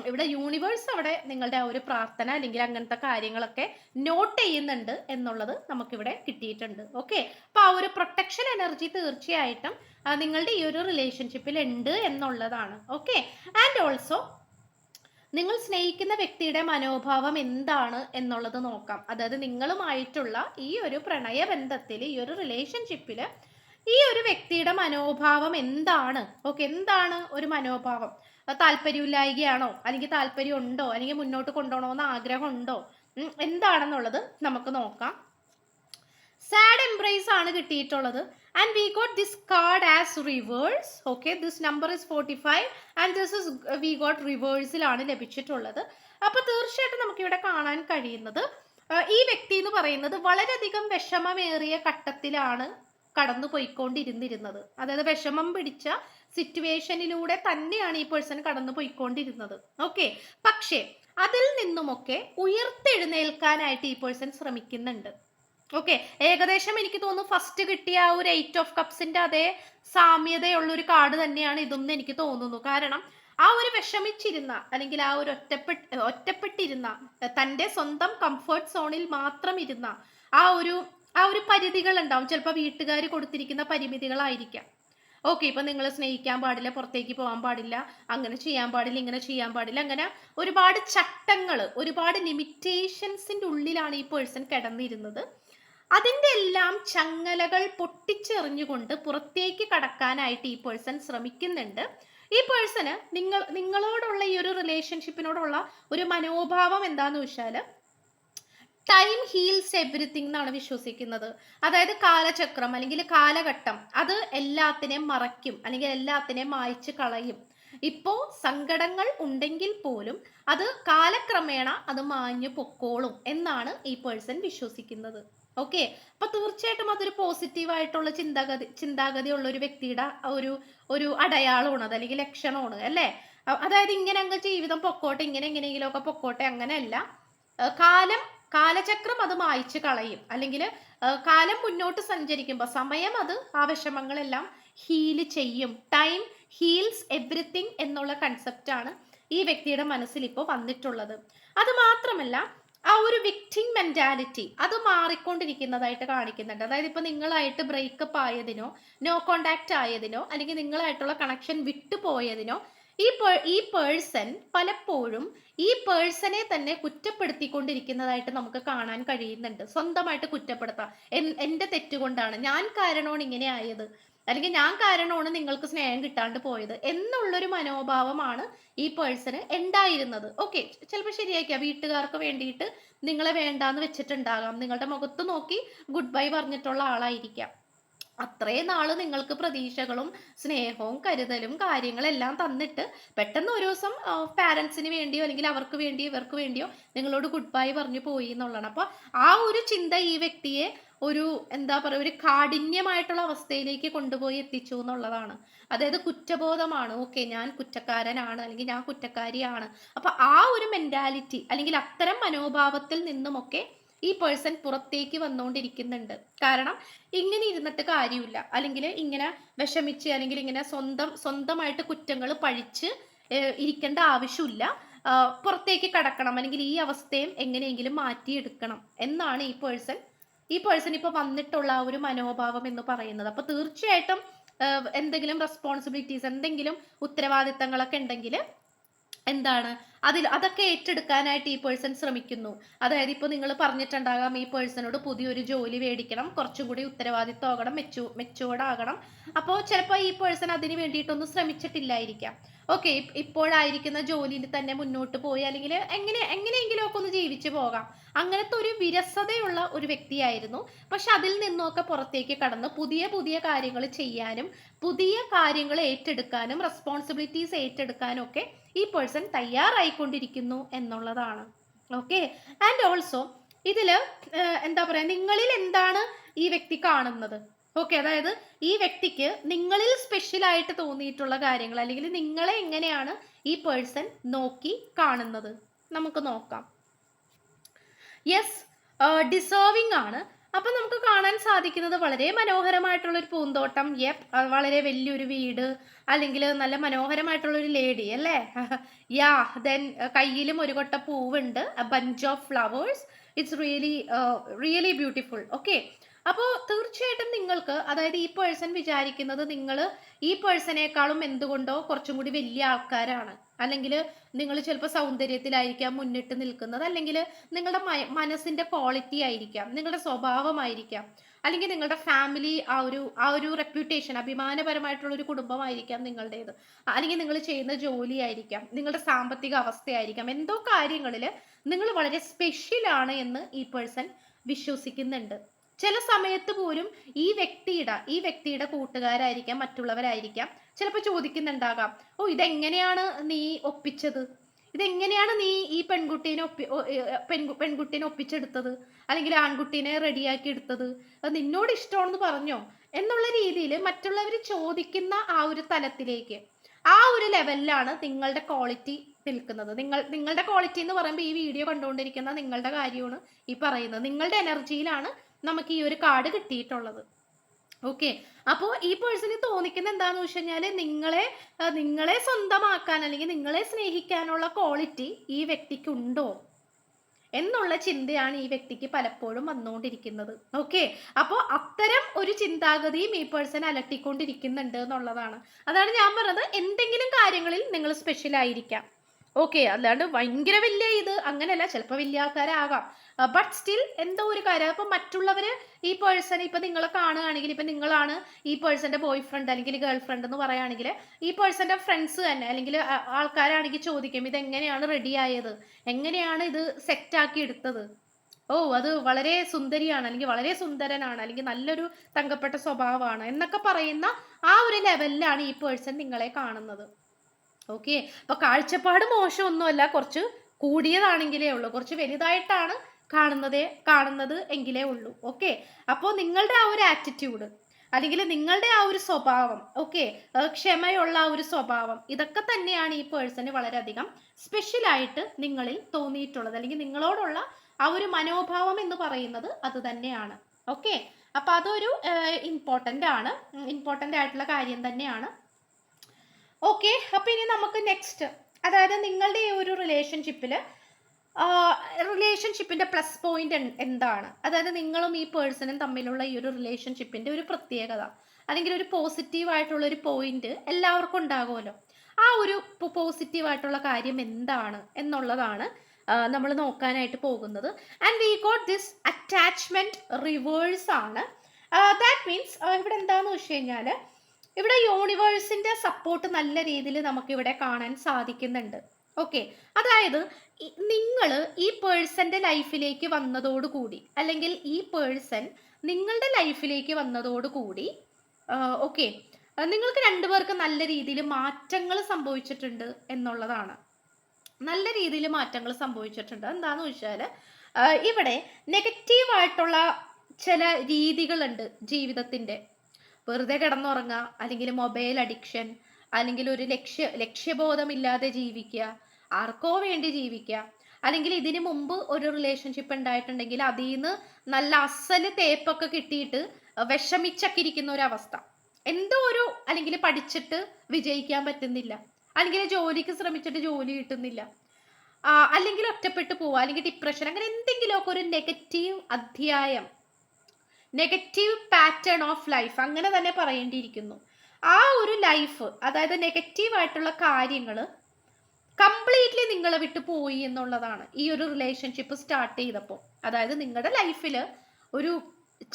ഇവിടെ യൂണിവേഴ്സ് അവിടെ നിങ്ങളുടെ ആ ഒരു പ്രാർത്ഥന അല്ലെങ്കിൽ അങ്ങനത്തെ കാര്യങ്ങളൊക്കെ നോട്ട് ചെയ്യുന്നുണ്ട് എന്നുള്ളത് നമുക്കിവിടെ കിട്ടിയിട്ടുണ്ട്. ഓക്കെ അപ്പൊ ആ ഒരു പ്രൊട്ടക്ഷൻ എനർജി തീർച്ചയായിട്ടും നിങ്ങളുടെ ഈ ഒരു റിലേഷൻഷിപ്പിൽ ഉണ്ട് എന്നുള്ളതാണ്. ഓക്കെ ആൻഡ് ഓൾസോ നിങ്ങൾ സ്നേഹിക്കുന്ന വ്യക്തിയുടെ മനോഭാവം എന്താണ് എന്നുള്ളത് നോക്കാം. അതായത് നിങ്ങളുമായിട്ടുള്ള ഈ ഒരു പ്രണയബന്ധത്തിൽ ഈ ഒരു റിലേഷൻഷിപ്പിൽ ഈ ഒരു വ്യക്തിയുടെ മനോഭാവം എന്താണ്? ഓക്കെ എന്താണ് ഒരു മനോഭാവം? അത് താല്പര്യമില്ലായികയാണോ? അല്ലെങ്കിൽ താല്പര്യം ഉണ്ടോ അല്ലെങ്കിൽ മുന്നോട്ട് കൊണ്ടുപോകണമെന്ന് ആഗ്രഹം ഉണ്ടോ എന്താണെന്നുള്ളത് നമുക്ക് നോക്കാം. സാഡ് എംബ്രേസ് ആണ് കിട്ടിയിട്ടുള്ളത്. And we got this card as reverse okay this number is forty five and this is we got റിവേഴ്സിലാണ് ലഭിച്ചിട്ടുള്ളത്. അപ്പൊ തീർച്ചയായിട്ടും നമുക്ക് ഇവിടെ കാണാൻ കഴിയുന്നത് ഈ വ്യക്തി എന്ന് പറയുന്നത് വളരെയധികം വിഷമമേറിയ ഘട്ടത്തിലാണ് കടന്നു പോയിക്കൊണ്ടിരുന്നിരുന്നത്. അതായത് വിഷമം പിടിച്ച സിറ്റുവേഷനിലൂടെ തന്നെയാണ് ഈ പേഴ്സൺ കടന്നു പോയിക്കൊണ്ടിരുന്നത്. ഓക്കെ പക്ഷേ അതിൽ നിന്നുമൊക്കെ ഉയർത്തെഴുന്നേൽക്കാനായിട്ട് ഈ പേഴ്സൺ ശ്രമിക്കുന്നുണ്ട്. ഓക്കെ ഏകദേശം എനിക്ക് തോന്നുന്നു ഫസ്റ്റ് കിട്ടിയ ആ ഒരു എയ്റ്റ് ഓഫ് കപ്സിന്റെ അതേ സാമ്യതയുള്ള ഒരു കാർഡ് തന്നെയാണ് ഇതെന്ന് എനിക്ക് തോന്നുന്നു. കാരണം ആ ഒരു വിഷമിച്ചിരുന്ന അല്ലെങ്കിൽ ആ ഒരു ഒറ്റപ്പെട്ട് ഒറ്റപ്പെട്ടിരുന്ന തന്റെ സ്വന്തം കംഫർട്ട് സോണിൽ മാത്രം ഇരുന്ന ആ ഒരു ആ ഒരു പരിധികൾ ഉണ്ടാവും ചിലപ്പോൾ വീട്ടുകാർ കൊടുത്തിരിക്കുന്ന പരിമിതികളായിരിക്കാം. ഓക്കെ ഇപ്പൊ നിങ്ങൾ സ്നേഹിക്കാൻ പാടില്ല പുറത്തേക്ക് പോകാൻ പാടില്ല അങ്ങനെ ചെയ്യാൻ പാടില്ല ഇങ്ങനെ ചെയ്യാൻ പാടില്ല അങ്ങനെ ഒരുപാട് ചട്ടങ്ങൾ ഒരുപാട് ലിമിറ്റേഷൻസിന്റെ ഉള്ളിലാണ് ഈ പേഴ്സൺ കിടന്നിരുന്നത്. അതിന്റെ എല്ലാം ചങ്ങലകൾ പൊട്ടിച്ചെറിഞ്ഞുകൊണ്ട് പുറത്തേക്ക് കടക്കാനായിട്ട് ഈ പേഴ്സൺ ശ്രമിക്കുന്നുണ്ട്. ഈ പേഴ്സണ് നിങ്ങൾ നിങ്ങളോടുള്ള ഈ ഒരു റിലേഷൻഷിപ്പിനോടുള്ള ഒരു മനോഭാവം എന്താന്ന് വെച്ചാൽ ടൈം ഹീൽസ് എവറിത്തിങ് എന്നാണ് വിശ്വസിക്കുന്നത്. അതായത് കാലചക്രം അല്ലെങ്കിൽ കാലഘട്ടം അത് എല്ലാത്തിനെയും മറയ്ക്കും അല്ലെങ്കിൽ എല്ലാത്തിനെയും മായ്ച്ചു കളയും. ഇപ്പോ സങ്കടങ്ങൾ ഉണ്ടെങ്കിൽ പോലും അത് കാലക്രമേണ അത് മാഞ്ഞു പൊക്കോളും എന്നാണ് ഈ പേഴ്സൺ വിശ്വസിക്കുന്നത്. ഓക്കെ അപ്പൊ തീർച്ചയായിട്ടും അതൊരു പോസിറ്റീവ് ആയിട്ടുള്ള ചിന്താഗതി ചിന്താഗതി ഉള്ള ഒരു വ്യക്തിയുടെ ഒരു ഒരു അടയാളമാണ് അത് അല്ലെങ്കിൽ ലക്ഷണമാണ് അല്ലേ? അതായത് ഇങ്ങനെ അങ്ങ് ജീവിതം പൊക്കോട്ടെ ഇങ്ങനെ എങ്ങനെയെങ്കിലും ഒക്കെ പൊക്കോട്ടെ അങ്ങനെയല്ല. കാലം കാലചക്രം അത് മായ്ച്ചു കളയും. അല്ലെങ്കിൽ കാലം മുന്നോട്ട് സഞ്ചരിക്കുമ്പോൾ സമയം അത് ആ വിഷമങ്ങളെല്ലാം ഹീൽ ചെയ്യും. ടൈം ഹീൽസ് എവ്രിത്തിങ് എന്നുള്ള കൺസെപ്റ്റാണ് ഈ വ്യക്തിയുടെ മനസ്സിൽ ഇപ്പോൾ വന്നിട്ടുള്ളത്. അത് മാത്രമല്ല ആ ഒരു വിക്ടിം മെന്റാലിറ്റി അത് മാറിക്കൊണ്ടിരിക്കുന്നതായിട്ട് കാണിക്കുന്നുണ്ട്. അതായത് ഇപ്പൊ നിങ്ങളായിട്ട് ബ്രേക്കപ്പ് ആയതിനോ നോ കോണ്ടാക്ട് ആയതിനോ അല്ലെങ്കിൽ നിങ്ങളായിട്ടുള്ള കണക്ഷൻ വിട്ടുപോയതിനോ ഈ ഈ പേഴ്സൺ പലപ്പോഴും ഈ പേഴ്സണെ തന്നെ കുറ്റപ്പെടുത്തിക്കൊണ്ടിരിക്കുന്നതായിട്ട് നമുക്ക് കാണാൻ കഴിയുന്നുണ്ട്. സ്വന്തമായിട്ട് കുറ്റപ്പെടുത്താം. എന്റെ തെറ്റുകൊണ്ടാണ്. ഞാൻ കാരണമാണ് ഇങ്ങനെ ആയത്. അല്ലെങ്കിൽ ഞാൻ കാരണമാണ് നിങ്ങൾക്ക് സ്നേഹം കിട്ടാണ്ട് പോയത് എന്നുള്ളൊരു മനോഭാവമാണ് ഈ പേഴ്സണ് ഉണ്ടായിരുന്നത്. ഓക്കെ ചിലപ്പോൾ ശരിയായിരിക്കാം വീട്ടുകാർക്ക് വേണ്ടിയിട്ട് നിങ്ങളെ വേണ്ടാന്ന് വെച്ചിട്ടുണ്ടാകാം. നിങ്ങളുടെ മുഖത്ത് നോക്കി ഗുഡ് ബൈ പറഞ്ഞിട്ടുള്ള ആളായിരിക്കാം. അത്രയും നാൾ നിങ്ങൾക്ക് പ്രതീക്ഷകളും സ്നേഹവും കരുതലും കാര്യങ്ങളെല്ലാം തന്നിട്ട് പെട്ടെന്ന് ഒരു ദിവസം പാരൻസിന് വേണ്ടിയോ അല്ലെങ്കിൽ അവർക്ക് വേണ്ടിയോ ഇവർക്ക് വേണ്ടിയോ നിങ്ങളോട് ഗുഡ് ബൈ പറഞ്ഞു പോയി എന്നുള്ളതാണ്. അപ്പോൾ ആ ഒരു ചിന്ത ഈ വ്യക്തിയെ ഒരു എന്താ പറയുക ഒരു കാഠിന്യമായിട്ടുള്ള അവസ്ഥയിലേക്ക് കൊണ്ടുപോയി എത്തിച്ചു എന്നുള്ളതാണ്. അതായത് കുറ്റബോധമാണ്. ഓക്കെ ഞാൻ കുറ്റക്കാരനാണ് അല്ലെങ്കിൽ ഞാൻ കുറ്റക്കാരിയാണ്. അപ്പൊ ആ ഒരു മെന്റാലിറ്റി അല്ലെങ്കിൽ അത്തരം മനോഭാവത്തിൽ നിന്നുമൊക്കെ ഈ പേഴ്സൺ പുറത്തേക്ക് വന്നുകൊണ്ടിരിക്കുന്നുണ്ട് കാരണം ഇങ്ങനെ ഇരുന്നിട്ട് കാര്യമില്ല. അല്ലെങ്കിൽ ഇങ്ങനെ വിഷമിച്ച് അല്ലെങ്കിൽ ഇങ്ങനെ സ്വന്തം സ്വന്തമായിട്ട് കുറ്റങ്ങൾ പഴിച്ച് ഇരിക്കേണ്ട ആവശ്യമില്ല. പുറത്തേക്ക് കടക്കണം. അല്ലെങ്കിൽ ഈ അവസ്ഥയും എങ്ങനെയെങ്കിലും മാറ്റിയെടുക്കണം എന്നാണ് ഈ പേഴ്സൺ ഈ പേഴ്സൺ ഇപ്പൊ വന്നിട്ടുള്ള ആ ഒരു മനോഭാവം എന്ന് പറയുന്നത്. അപ്പൊ തീർച്ചയായിട്ടും എന്തെങ്കിലും റെസ്പോൺസിബിലിറ്റീസ് എന്തെങ്കിലും ഉത്തരവാദിത്തങ്ങളൊക്കെ ഉണ്ടെങ്കിൽ എന്താണ്? അതിൽ അതൊക്കെ ഏറ്റെടുക്കാനായിട്ട് ഈ പേഴ്സൺ ശ്രമിക്കുന്നു. അതായത് ഇപ്പോൾ നിങ്ങൾ പറഞ്ഞിട്ടുണ്ടാകാം ഈ പേഴ്സണോട് പുതിയൊരു ജോലി മേടിക്കണം കുറച്ചും കൂടി ഉത്തരവാദിത്വം ആകണം മെച്ചു മെച്ചുവേർഡ് ആകണം അപ്പോൾ ചിലപ്പോൾ ഈ പേഴ്സൺ അതിന് വേണ്ടിയിട്ടൊന്നും ശ്രമിച്ചിട്ടില്ലായിരിക്കാം. ഓക്കെ ഇപ്പോഴായിരിക്കുന്ന ജോലിയിൽ തന്നെ മുന്നോട്ട് പോയി അല്ലെങ്കിൽ എങ്ങനെ എങ്ങനെയെങ്കിലും ഒക്കെ ഒന്ന് ജീവിച്ചു പോകാം. അങ്ങനത്തെ ഒരു വിരസതയുള്ള ഒരു വ്യക്തിയായിരുന്നു. പക്ഷെ അതിൽ നിന്നൊക്കെ പുറത്തേക്ക് കടന്ന് പുതിയ പുതിയ കാര്യങ്ങൾ ചെയ്യാനും പുതിയ കാര്യങ്ങൾ ഏറ്റെടുക്കാനും റെസ്പോൺസിബിലിറ്റീസ് ഏറ്റെടുക്കാനും ഒക്കെ ഈ പേഴ്സൺ തയ്യാറായിക്കൊണ്ടിരിക്കുന്നു എന്നുള്ളതാണ്. ഓക്കെ ആൻഡ് ഓൾസോ ഇതിൽ എന്താ പറയാ നിങ്ങളിൽ എന്താണ് ഈ വ്യക്തി കാണുന്നത്? ഓക്കെ അതായത് ഈ വ്യക്തിക്ക് നിങ്ങളിൽ സ്പെഷ്യൽ ആയിട്ട് തോന്നിയിട്ടുള്ള കാര്യങ്ങൾ അല്ലെങ്കിൽ നിങ്ങളെ എങ്ങനെയാണ് ഈ പേഴ്സൺ നോക്കി കാണുന്നത്? നമുക്ക് നോക്കാം. യെസ് ഡിസേർവിംഗ് ആണ്. അപ്പൊ നമുക്ക് കാണാൻ സാധിക്കുന്നത് വളരെ മനോഹരമായിട്ടുള്ള ഒരു പൂന്തോട്ടം. യെപ് വളരെ വലിയൊരു വീട് അല്ലെങ്കിൽ നല്ല മനോഹരമായിട്ടുള്ള ഒരു ലേഡി അല്ലേ? യാ ദെൻ കയ്യിലും ഒരു കൊട്ട പൂവുണ്ട് bunch of flowers it's really really beautiful okay അപ്പോൾ തീർച്ചയായിട്ടും നിങ്ങൾക്ക് അതായത് ഈ പേഴ്സൺ വിചാരിക്കുന്നത് നിങ്ങൾ ഈ പേഴ്സണേക്കാളും എന്തുകൊണ്ടോ കുറച്ചും കൂടി വലിയ ആൾക്കാരാണ്. അല്ലെങ്കിൽ നിങ്ങൾ ചിലപ്പോൾ സൗന്ദര്യത്തിലായിരിക്കാം മുന്നിട്ട് നിൽക്കുന്നത്. അല്ലെങ്കിൽ നിങ്ങളുടെ മനസ്സിന്റെ ക്വാളിറ്റി ആയിരിക്കാം നിങ്ങളുടെ സ്വഭാവമായിരിക്കാം. അല്ലെങ്കിൽ നിങ്ങളുടെ ഫാമിലി ആ ഒരു ആ ഒരു റെപ്യൂട്ടേഷൻ അഭിമാനപരമായിട്ടുള്ള ഒരു കുടുംബമായിരിക്കാം നിങ്ങളുടേത്. അല്ലെങ്കിൽ നിങ്ങൾ ചെയ്യുന്ന ജോലി ആയിരിക്കാം നിങ്ങളുടെ സാമ്പത്തിക അവസ്ഥയായിരിക്കാം. എന്തോ കാര്യങ്ങളിൽ നിങ്ങൾ വളരെ സ്പെഷ്യൽ ആണ് എന്ന് ഈ പേഴ്സൺ വിശ്വസിക്കുന്നുണ്ട്. ചില സമയത്ത് പോലും ഈ വ്യക്തിയുടെ ഈ വ്യക്തിയുടെ കൂട്ടുകാരായിരിക്കാം മറ്റുള്ളവരായിരിക്കാം ചിലപ്പോൾ ചോദിക്കുന്നുണ്ടാകാം ഓ ഇതെങ്ങനെയാണ് നീ ഒപ്പിച്ചത്? ഇതെങ്ങനെയാണ് നീ ഈ പെൺകുട്ടീനെ ഒപ്പി പെൺകു പെൺകുട്ടീനെ ഒപ്പിച്ചെടുത്തത്? അല്ലെങ്കിൽ ആൺകുട്ടീനെ റെഡിയാക്കി എടുത്തത്? നിന്നോട് ഇഷ്ടമാണെന്ന് പറഞ്ഞോ? എന്നുള്ള രീതിയിൽ മറ്റുള്ളവർ ചോദിക്കുന്ന ആ ഒരു തലത്തിലേക്ക് ആ ഒരു ലെവലിലാണ് നിങ്ങളുടെ ക്വാളിറ്റി നിൽക്കുന്നത്. നിങ്ങൾ നിങ്ങളുടെ ക്വാളിറ്റി എന്ന് പറയുമ്പോൾ ഈ വീഡിയോ കണ്ടുകൊണ്ടിരിക്കുന്ന നിങ്ങളുടെ കാര്യമാണ് ഈ പറയുന്നത്. നിങ്ങളുടെ എനർജിയിലാണ് നമുക്ക് ഈ ഒരു കാർഡ് കിട്ടിയിട്ടുള്ളത്. ഓക്കെ അപ്പോൾ ഈ പേഴ്സണിൽ തോന്നിക്കുന്ന എന്താന്ന് വെച്ച് കഴിഞ്ഞാൽ നിങ്ങളെ നിങ്ങളെ സ്വന്തമാക്കാൻ അല്ലെങ്കിൽ നിങ്ങളെ സ്നേഹിക്കാനുള്ള ക്വാളിറ്റി ഈ വ്യക്തിക്ക് ഉണ്ടോ? എന്നുള്ള ചിന്തയാണ് ഈ വ്യക്തിക്ക് പലപ്പോഴും വന്നുകൊണ്ടിരിക്കുന്നത്. ഓക്കെ അപ്പോൾ അത്തരം ഒരു ചിന്താഗതിയും ഈ പേഴ്സൺ അലട്ടിക്കൊണ്ടിരിക്കുന്നുണ്ട് എന്നുള്ളതാണ്. അതാണ് ഞാൻ പറഞ്ഞത്. എന്തെങ്കിലും കാര്യങ്ങളിൽ നിങ്ങൾ സ്പെഷ്യൽ ആയിരിക്കാം. ഓക്കെ അല്ലാണ്ട് ഭയങ്കര വലിയ ഇത് അങ്ങനെയല്ല. ചിലപ്പോൾ വലിയ ആൾക്കാരാകാം. ബട്ട് സ്റ്റിൽ എന്തോ ഒരു കാര്യം. അപ്പോൾ മറ്റുള്ളവർ ഈ പേഴ്സൺ ഇപ്പം നിങ്ങളെ കാണുകയാണെങ്കിൽ ഇപ്പം നിങ്ങളാണ് ഈ പേഴ്സന്റെ ബോയ് ഫ്രണ്ട് അല്ലെങ്കിൽ ഗേൾ ഫ്രണ്ട് എന്ന് പറയുകയാണെങ്കിൽ ഈ പേഴ്സന്റെ ഫ്രണ്ട്സ് തന്നെ അല്ലെങ്കിൽ ആൾക്കാരാണെങ്കിൽ ചോദിക്കും ഇത് എങ്ങനെയാണ് റെഡി ആയത്? എങ്ങനെയാണ് ഇത് സെറ്റാക്കി എടുത്തത്? ഓ അത് വളരെ സുന്ദരിയാണ് അല്ലെങ്കിൽ വളരെ സുന്ദരനാണ് അല്ലെങ്കിൽ നല്ലൊരു തങ്കപ്പെട്ട സ്വഭാവമാണ് എന്നൊക്കെ പറയുന്ന ആ ഒരു ലെവലിലാണ് ഈ പേഴ്സൺ നിങ്ങളെ കാണുന്നത്. ഓക്കെ അപ്പൊ കാഴ്ചപ്പാട് മോശമൊന്നുമല്ല. കുറച്ച് കൂടിയതാണെങ്കിലേ ഉള്ളൂ. കുറച്ച് വലുതായിട്ടാണ് കാണുന്നതേ കാണുന്നത് എങ്കിലേ ഉള്ളൂ. ഓക്കെ അപ്പോൾ നിങ്ങളുടെ ആ ഒരു ആറ്റിറ്റ്യൂഡ് അല്ലെങ്കിൽ നിങ്ങളുടെ ആ ഒരു സ്വഭാവം ഓക്കെ ക്ഷമയുള്ള ആ ഒരു സ്വഭാവം ഇതൊക്കെ തന്നെയാണ് ഈ പേഴ്സണ് വളരെയധികം സ്പെഷ്യൽ ആയിട്ട് നിങ്ങളിൽ തോന്നിയിട്ടുള്ളത്. അല്ലെങ്കിൽ നിങ്ങളോടുള്ള ആ ഒരു മനോഭാവം എന്ന് പറയുന്നത് അത് തന്നെയാണ്. ഓക്കെ അപ്പൊ അതൊരു ഇമ്പോർട്ടന്റ് ആണ്. ഇമ്പോർട്ടന്റ് ആയിട്ടുള്ള കാര്യം തന്നെയാണ്. ഓക്കെ അപ്പൊ ഇനി നമുക്ക് നെക്സ്റ്റ് അതായത് നിങ്ങളുടെ ഈ ഒരു റിലേഷൻഷിപ്പിൽ റിലേഷൻഷിപ്പിന്റെ പ്ലസ് പോയിന്റ് എന്താണ്? അതായത് നിങ്ങളും ഈ പേഴ്സണും തമ്മിലുള്ള ഈ ഒരു റിലേഷൻഷിപ്പിന്റെ ഒരു പ്രത്യേകത. അല്ലെങ്കിൽ ഒരു പോസിറ്റീവ് ആയിട്ടുള്ള ഒരു പോയിന്റ് എല്ലാവർക്കും ഉണ്ടാകുമല്ലോ. ആ ഒരു പോസിറ്റീവ് ആയിട്ടുള്ള കാര്യം എന്താണ് എന്നുള്ളതാണ് നമ്മൾ നോക്കാനായിട്ട് പോകുന്നത്. And we got this attachment reverse ആണ്. ദാറ്റ് മീൻസ് ഇവിടെ എന്താന്ന് വെച്ച് കഴിഞ്ഞാൽ ഇവിടെ യൂണിവേഴ്സിന്റെ സപ്പോർട്ട് നല്ല രീതിയിൽ നമുക്ക് ഇവിടെ കാണാൻ സാധിക്കുന്നുണ്ട്. ഓക്കെ അതായത് നിങ്ങൾ ഈ പേഴ്സന്റെ ലൈഫിലേക്ക് വന്നതോടുകൂടി അല്ലെങ്കിൽ ഈ പേഴ്സൺ നിങ്ങളുടെ ലൈഫിലേക്ക് വന്നതോടുകൂടി ഓക്കെ നിങ്ങൾക്ക് രണ്ടുപേർക്ക് നല്ല രീതിയിൽ മാറ്റങ്ങൾ സംഭവിച്ചിട്ടുണ്ട് എന്നുള്ളതാണ്. നല്ല രീതിയിൽ മാറ്റങ്ങൾ സംഭവിച്ചിട്ടുണ്ട്. എന്താന്ന് വെച്ചാൽ ഇവിടെ നെഗറ്റീവായിട്ടുള്ള ചില രീതികളുണ്ട് ജീവിതത്തിന്റെ വെറുതെ കിടന്നുറങ്ങുക അല്ലെങ്കിൽ മൊബൈൽ അഡിക്ഷൻ അല്ലെങ്കിൽ ഒരു ലക്ഷ്യ ലക്ഷ്യബോധമില്ലാതെ ജീവിക്കുക ആർക്കോ വേണ്ടി ജീവിക്കുക. അല്ലെങ്കിൽ ഇതിനു മുമ്പ് ഒരു റിലേഷൻഷിപ്പ് ഉണ്ടായിട്ടുണ്ടെങ്കിൽ അതിൽ നിന്ന് നല്ല അസൽ തേപ്പൊക്കെ കിട്ടിയിട്ട് വിഷമിച്ചൊക്കെ ഇരിക്കുന്ന ഒരു അവസ്ഥ എന്തോ ഒരു അല്ലെങ്കിൽ പഠിച്ചിട്ട് വിജയിക്കാൻ പറ്റുന്നില്ല. അല്ലെങ്കിൽ ജോലിക്ക് ശ്രമിച്ചിട്ട് ജോലി കിട്ടുന്നില്ല. അല്ലെങ്കിൽ ഒറ്റപ്പെട്ടു പോവുക അല്ലെങ്കിൽ ഡിപ്രഷൻ അങ്ങനെ എന്തെങ്കിലുമൊക്കെ ഒരു നെഗറ്റീവ് അധ്യായം നെഗറ്റീവ് പാറ്റേൺ ഓഫ് ലൈഫ് അങ്ങനെ തന്നെ പറയേണ്ടിയിരിക്കുന്നു. ആ ഒരു ലൈഫ് അതായത് നെഗറ്റീവായിട്ടുള്ള കാര്യങ്ങൾ കംപ്ലീറ്റ്ലി നിങ്ങളെ വിട്ട് പോയി എന്നുള്ളതാണ് ഈ ഒരു റിലേഷൻഷിപ്പ് സ്റ്റാർട്ട് ചെയ്തപ്പോൾ. അതായത് നിങ്ങളുടെ ലൈഫിൽ ഒരു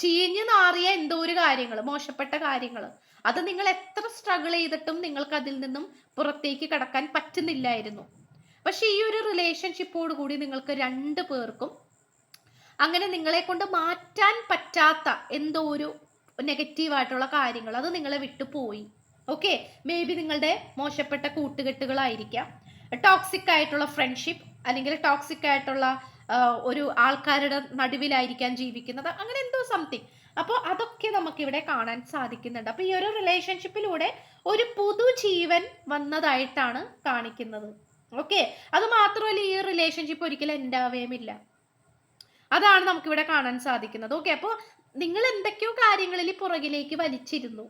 ചീഞ്ഞു നാറിയ എന്തോ ഒരു കാര്യങ്ങൾ മോശപ്പെട്ട കാര്യങ്ങൾ അത് നിങ്ങൾ എത്ര സ്ട്രഗിൾ ചെയ്തിട്ടും നിങ്ങൾക്ക് അതിൽ നിന്നും പുറത്തേക്ക് കടക്കാൻ പറ്റുന്നില്ലായിരുന്നു. പക്ഷെ ഈ ഒരു റിലേഷൻഷിപ്പോട് കൂടി നിങ്ങൾക്ക് രണ്ട് പേർക്കും അങ്ങനെ നിങ്ങളെ കൊണ്ട് മാറ്റാൻ പറ്റാത്ത എന്തോ ഒരു നെഗറ്റീവ് ആയിട്ടുള്ള കാര്യങ്ങൾ അത് നിങ്ങളെ വിട്ടു പോയി. ഓക്കെ മേ ബി നിങ്ങളുടെ മോശപ്പെട്ട കൂട്ടുകെട്ടുകളായിരിക്കാം. ടോക്സിക് ആയിട്ടുള്ള ഫ്രണ്ട്ഷിപ്പ് അല്ലെങ്കിൽ ടോക്സിക് ആയിട്ടുള്ള ഒരു ആൾക്കാരുടെ നടുവിലായിരിക്കാൻ ജീവിക്കുന്നത്. അങ്ങനെ എന്തോ സംതിങ് അപ്പോൾ അതൊക്കെ നമുക്ക് ഇവിടെ കാണാൻ സാധിക്കുന്നുണ്ട്. അപ്പോൾ ഈ ഒരു റിലേഷൻഷിപ്പിലൂടെ ഒരു പുതുജീവൻ വന്നതായിട്ടാണ് കാണിക്കുന്നത്. ഓക്കെ അത് മാത്രമല്ല ഈ റിലേഷൻഷിപ്പ് ഒരിക്കലും എൻഡ് ആവുകയുമില്ല അതാണ് നമുക്കിവിടെ കാണാൻ സാധിക്കുന്നത്. ഓക്കെ അപ്പോൾ നിങ്ങൾ എന്തൊക്കെയോ കാര്യങ്ങളിൽ പുറകിലേക്ക് വലിച്ചിരുന്നു.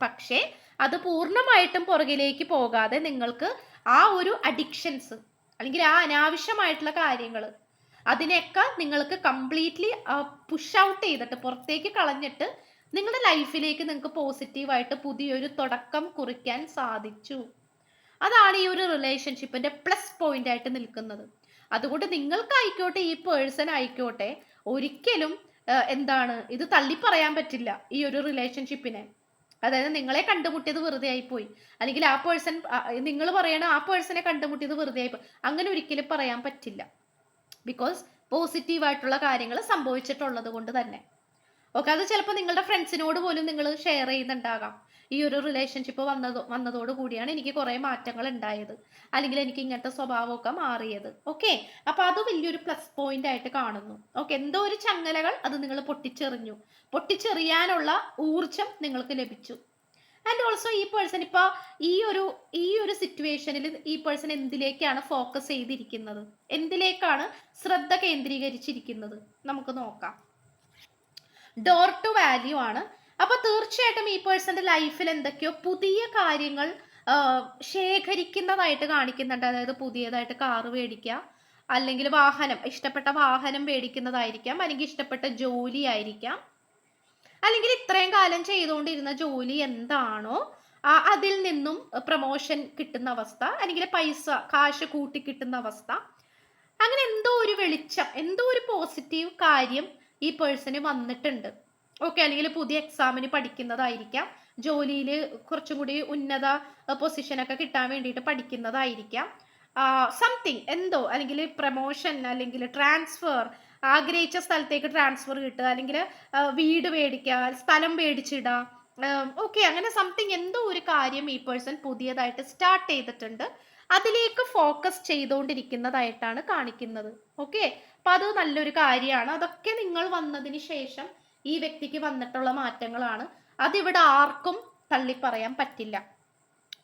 പക്ഷേ അത് പൂർണമായിട്ടും പുറകിലേക്ക് പോകാതെ നിങ്ങൾക്ക് ആ ഒരു അഡിക്ഷൻസ് അല്ലെങ്കിൽ ആ അനാവശ്യമായിട്ടുള്ള കാര്യങ്ങൾ അതിനെയൊക്കെ നിങ്ങൾക്ക് കംപ്ലീറ്റ്ലി പുഷ് ഔട്ട് ചെയ്തിട്ട് പുറത്തേക്ക് കളഞ്ഞിട്ട് നിങ്ങളുടെ ലൈഫിലേക്ക് നിങ്ങൾക്ക് പോസിറ്റീവായിട്ട് പുതിയൊരു തുടക്കം കുറിക്കാൻ സാധിച്ചു. അതാണ് ഈ ഒരു റിലേഷൻഷിപ്പിന്റെ പ്ലസ് പോയിന്റ് ആയിട്ട് നിൽക്കുന്നത്. അതുകൊണ്ട് നിങ്ങൾക്കായിക്കോട്ടെ ഈ പേഴ്സൺ ആയിക്കോട്ടെ ഒരിക്കലും എന്താണ് ഇത് തള്ളി പറയാൻ പറ്റില്ല ഈ ഒരു റിലേഷൻഷിപ്പിനെ അതായത് നിങ്ങളെ കണ്ടുമുട്ടിയത് വെറുതെ ആയിപ്പോയി. അല്ലെങ്കിൽ ആ പേഴ്സൺ നിങ്ങൾ പറയണ ആ പേഴ്സണെ കണ്ടുമുട്ടിയത് വെറുതെ ആയിപ്പോയി. അങ്ങനെ ഒരിക്കലും പറയാൻ പറ്റില്ല. ബിക്കോസ് പോസിറ്റീവ് ആയിട്ടുള്ള കാര്യങ്ങൾ സംഭവിച്ചിട്ടുള്ളത് കൊണ്ട് തന്നെ. ഓക്കെ അത് ചിലപ്പോൾ നിങ്ങളുടെ ഫ്രണ്ട്സിനോട് പോലും നിങ്ങൾ ഷെയർ ചെയ്യുന്നുണ്ടാകാം. ഈ ഒരു റിലേഷൻഷിപ്പ് വന്നത് വന്നതോട് കൂടിയാണ് എനിക്ക് കുറേ മാറ്റങ്ങൾ ഉണ്ടായത്. അല്ലെങ്കിൽ എനിക്ക് ഇങ്ങനത്തെ സ്വഭാവമൊക്കെ മാറിയത്. ഓക്കെ അപ്പൊ അത് വലിയൊരു പ്ലസ് പോയിന്റ് ആയിട്ട് കാണുന്നു. ഓക്കെ എന്തോ ഒരു ചങ്ങലകൾ അത് നിങ്ങൾ പൊട്ടിച്ചെറിഞ്ഞു. പൊട്ടിച്ചെറിയാനുള്ള ഊർജം നിങ്ങൾക്ക് ലഭിച്ചു. ആൻഡ് ഓൾസോ ഈ പേഴ്സൺ ഇപ്പൊ ഈ ഒരു ഈ ഒരു സിറ്റുവേഷനിൽ ഈ പേഴ്സൺ എന്തിലേക്കാണ് ഫോക്കസ് ചെയ്തിരിക്കുന്നത്? എന്തിലേക്കാണ് ശ്രദ്ധ കേന്ദ്രീകരിച്ചിരിക്കുന്നത്? നമുക്ക് നോക്കാം. ഡോർ ടു വാല്യൂ ആണ് അപ്പൊ തീർച്ചയായിട്ടും ഈ പേഴ്സന്റെ ലൈഫിൽ എന്തൊക്കെയോ പുതിയ കാര്യങ്ങൾ ശേഖരിക്കുന്നതായിട്ട് കാണിക്കുന്നുണ്ട്. അതായത് പുതിയതായിട്ട് കാറ് മേടിക്കുക അല്ലെങ്കിൽ വാഹനം ഇഷ്ടപ്പെട്ട വാഹനം മേടിക്കുന്നതായിരിക്കാം അല്ലെങ്കിൽ ഇഷ്ടപ്പെട്ട ജോലി ആയിരിക്കാം. അല്ലെങ്കിൽ ഇത്രയും കാലം ചെയ്തുകൊണ്ടിരുന്ന ജോലി എന്താണോ അതിൽ നിന്നും പ്രൊമോഷൻ കിട്ടുന്ന അവസ്ഥ അല്ലെങ്കിൽ പൈസ കാശ് കൂട്ടി കിട്ടുന്ന അവസ്ഥ. അങ്ങനെ എന്തോ ഒരു വെളിച്ചം എന്തോ ഒരു പോസിറ്റീവ് കാര്യം ഈ പേഴ്സന് വന്നിട്ടുണ്ട്. ഓക്കെ അല്ലെങ്കിൽ പുതിയ എക്സാമിന് പഠിക്കുന്നതായിരിക്കാം. ജോലിയിൽ കുറച്ചും കൂടി ഉന്നത പൊസിഷനൊക്കെ കിട്ടാൻ വേണ്ടിയിട്ട് പഠിക്കുന്നതായിരിക്കാം. സംതിങ് എന്തോ അല്ലെങ്കിൽ പ്രമോഷൻ അല്ലെങ്കിൽ ട്രാൻസ്ഫർ ആഗ്രഹിച്ച സ്ഥലത്തേക്ക് ട്രാൻസ്ഫർ കിട്ടുക അല്ലെങ്കിൽ വീട് മേടിക്കുക സ്ഥലം മേടിച്ചിടുക ഓക്കെ അങ്ങനെ സംതിങ് എന്തോ ഒരു കാര്യം ഈ പേഴ്സൺ പുതിയതായിട്ട് സ്റ്റാർട്ട് ചെയ്തിട്ടുണ്ട്. അതിലേക്ക് ഫോക്കസ് ചെയ്തുകൊണ്ടിരിക്കുന്നതായിട്ടാണ് കാണിക്കുന്നത്. ഓക്കെ അപ്പൊ അത് നല്ലൊരു കാര്യമാണ്. അതൊക്കെ നിങ്ങൾ വന്നതിന് ശേഷം ഈ വ്യക്തിക്ക് വന്നിട്ടുള്ള മാറ്റങ്ങളാണ്. അതിവിടെ ആർക്കും തള്ളി പറയാൻ പറ്റില്ല.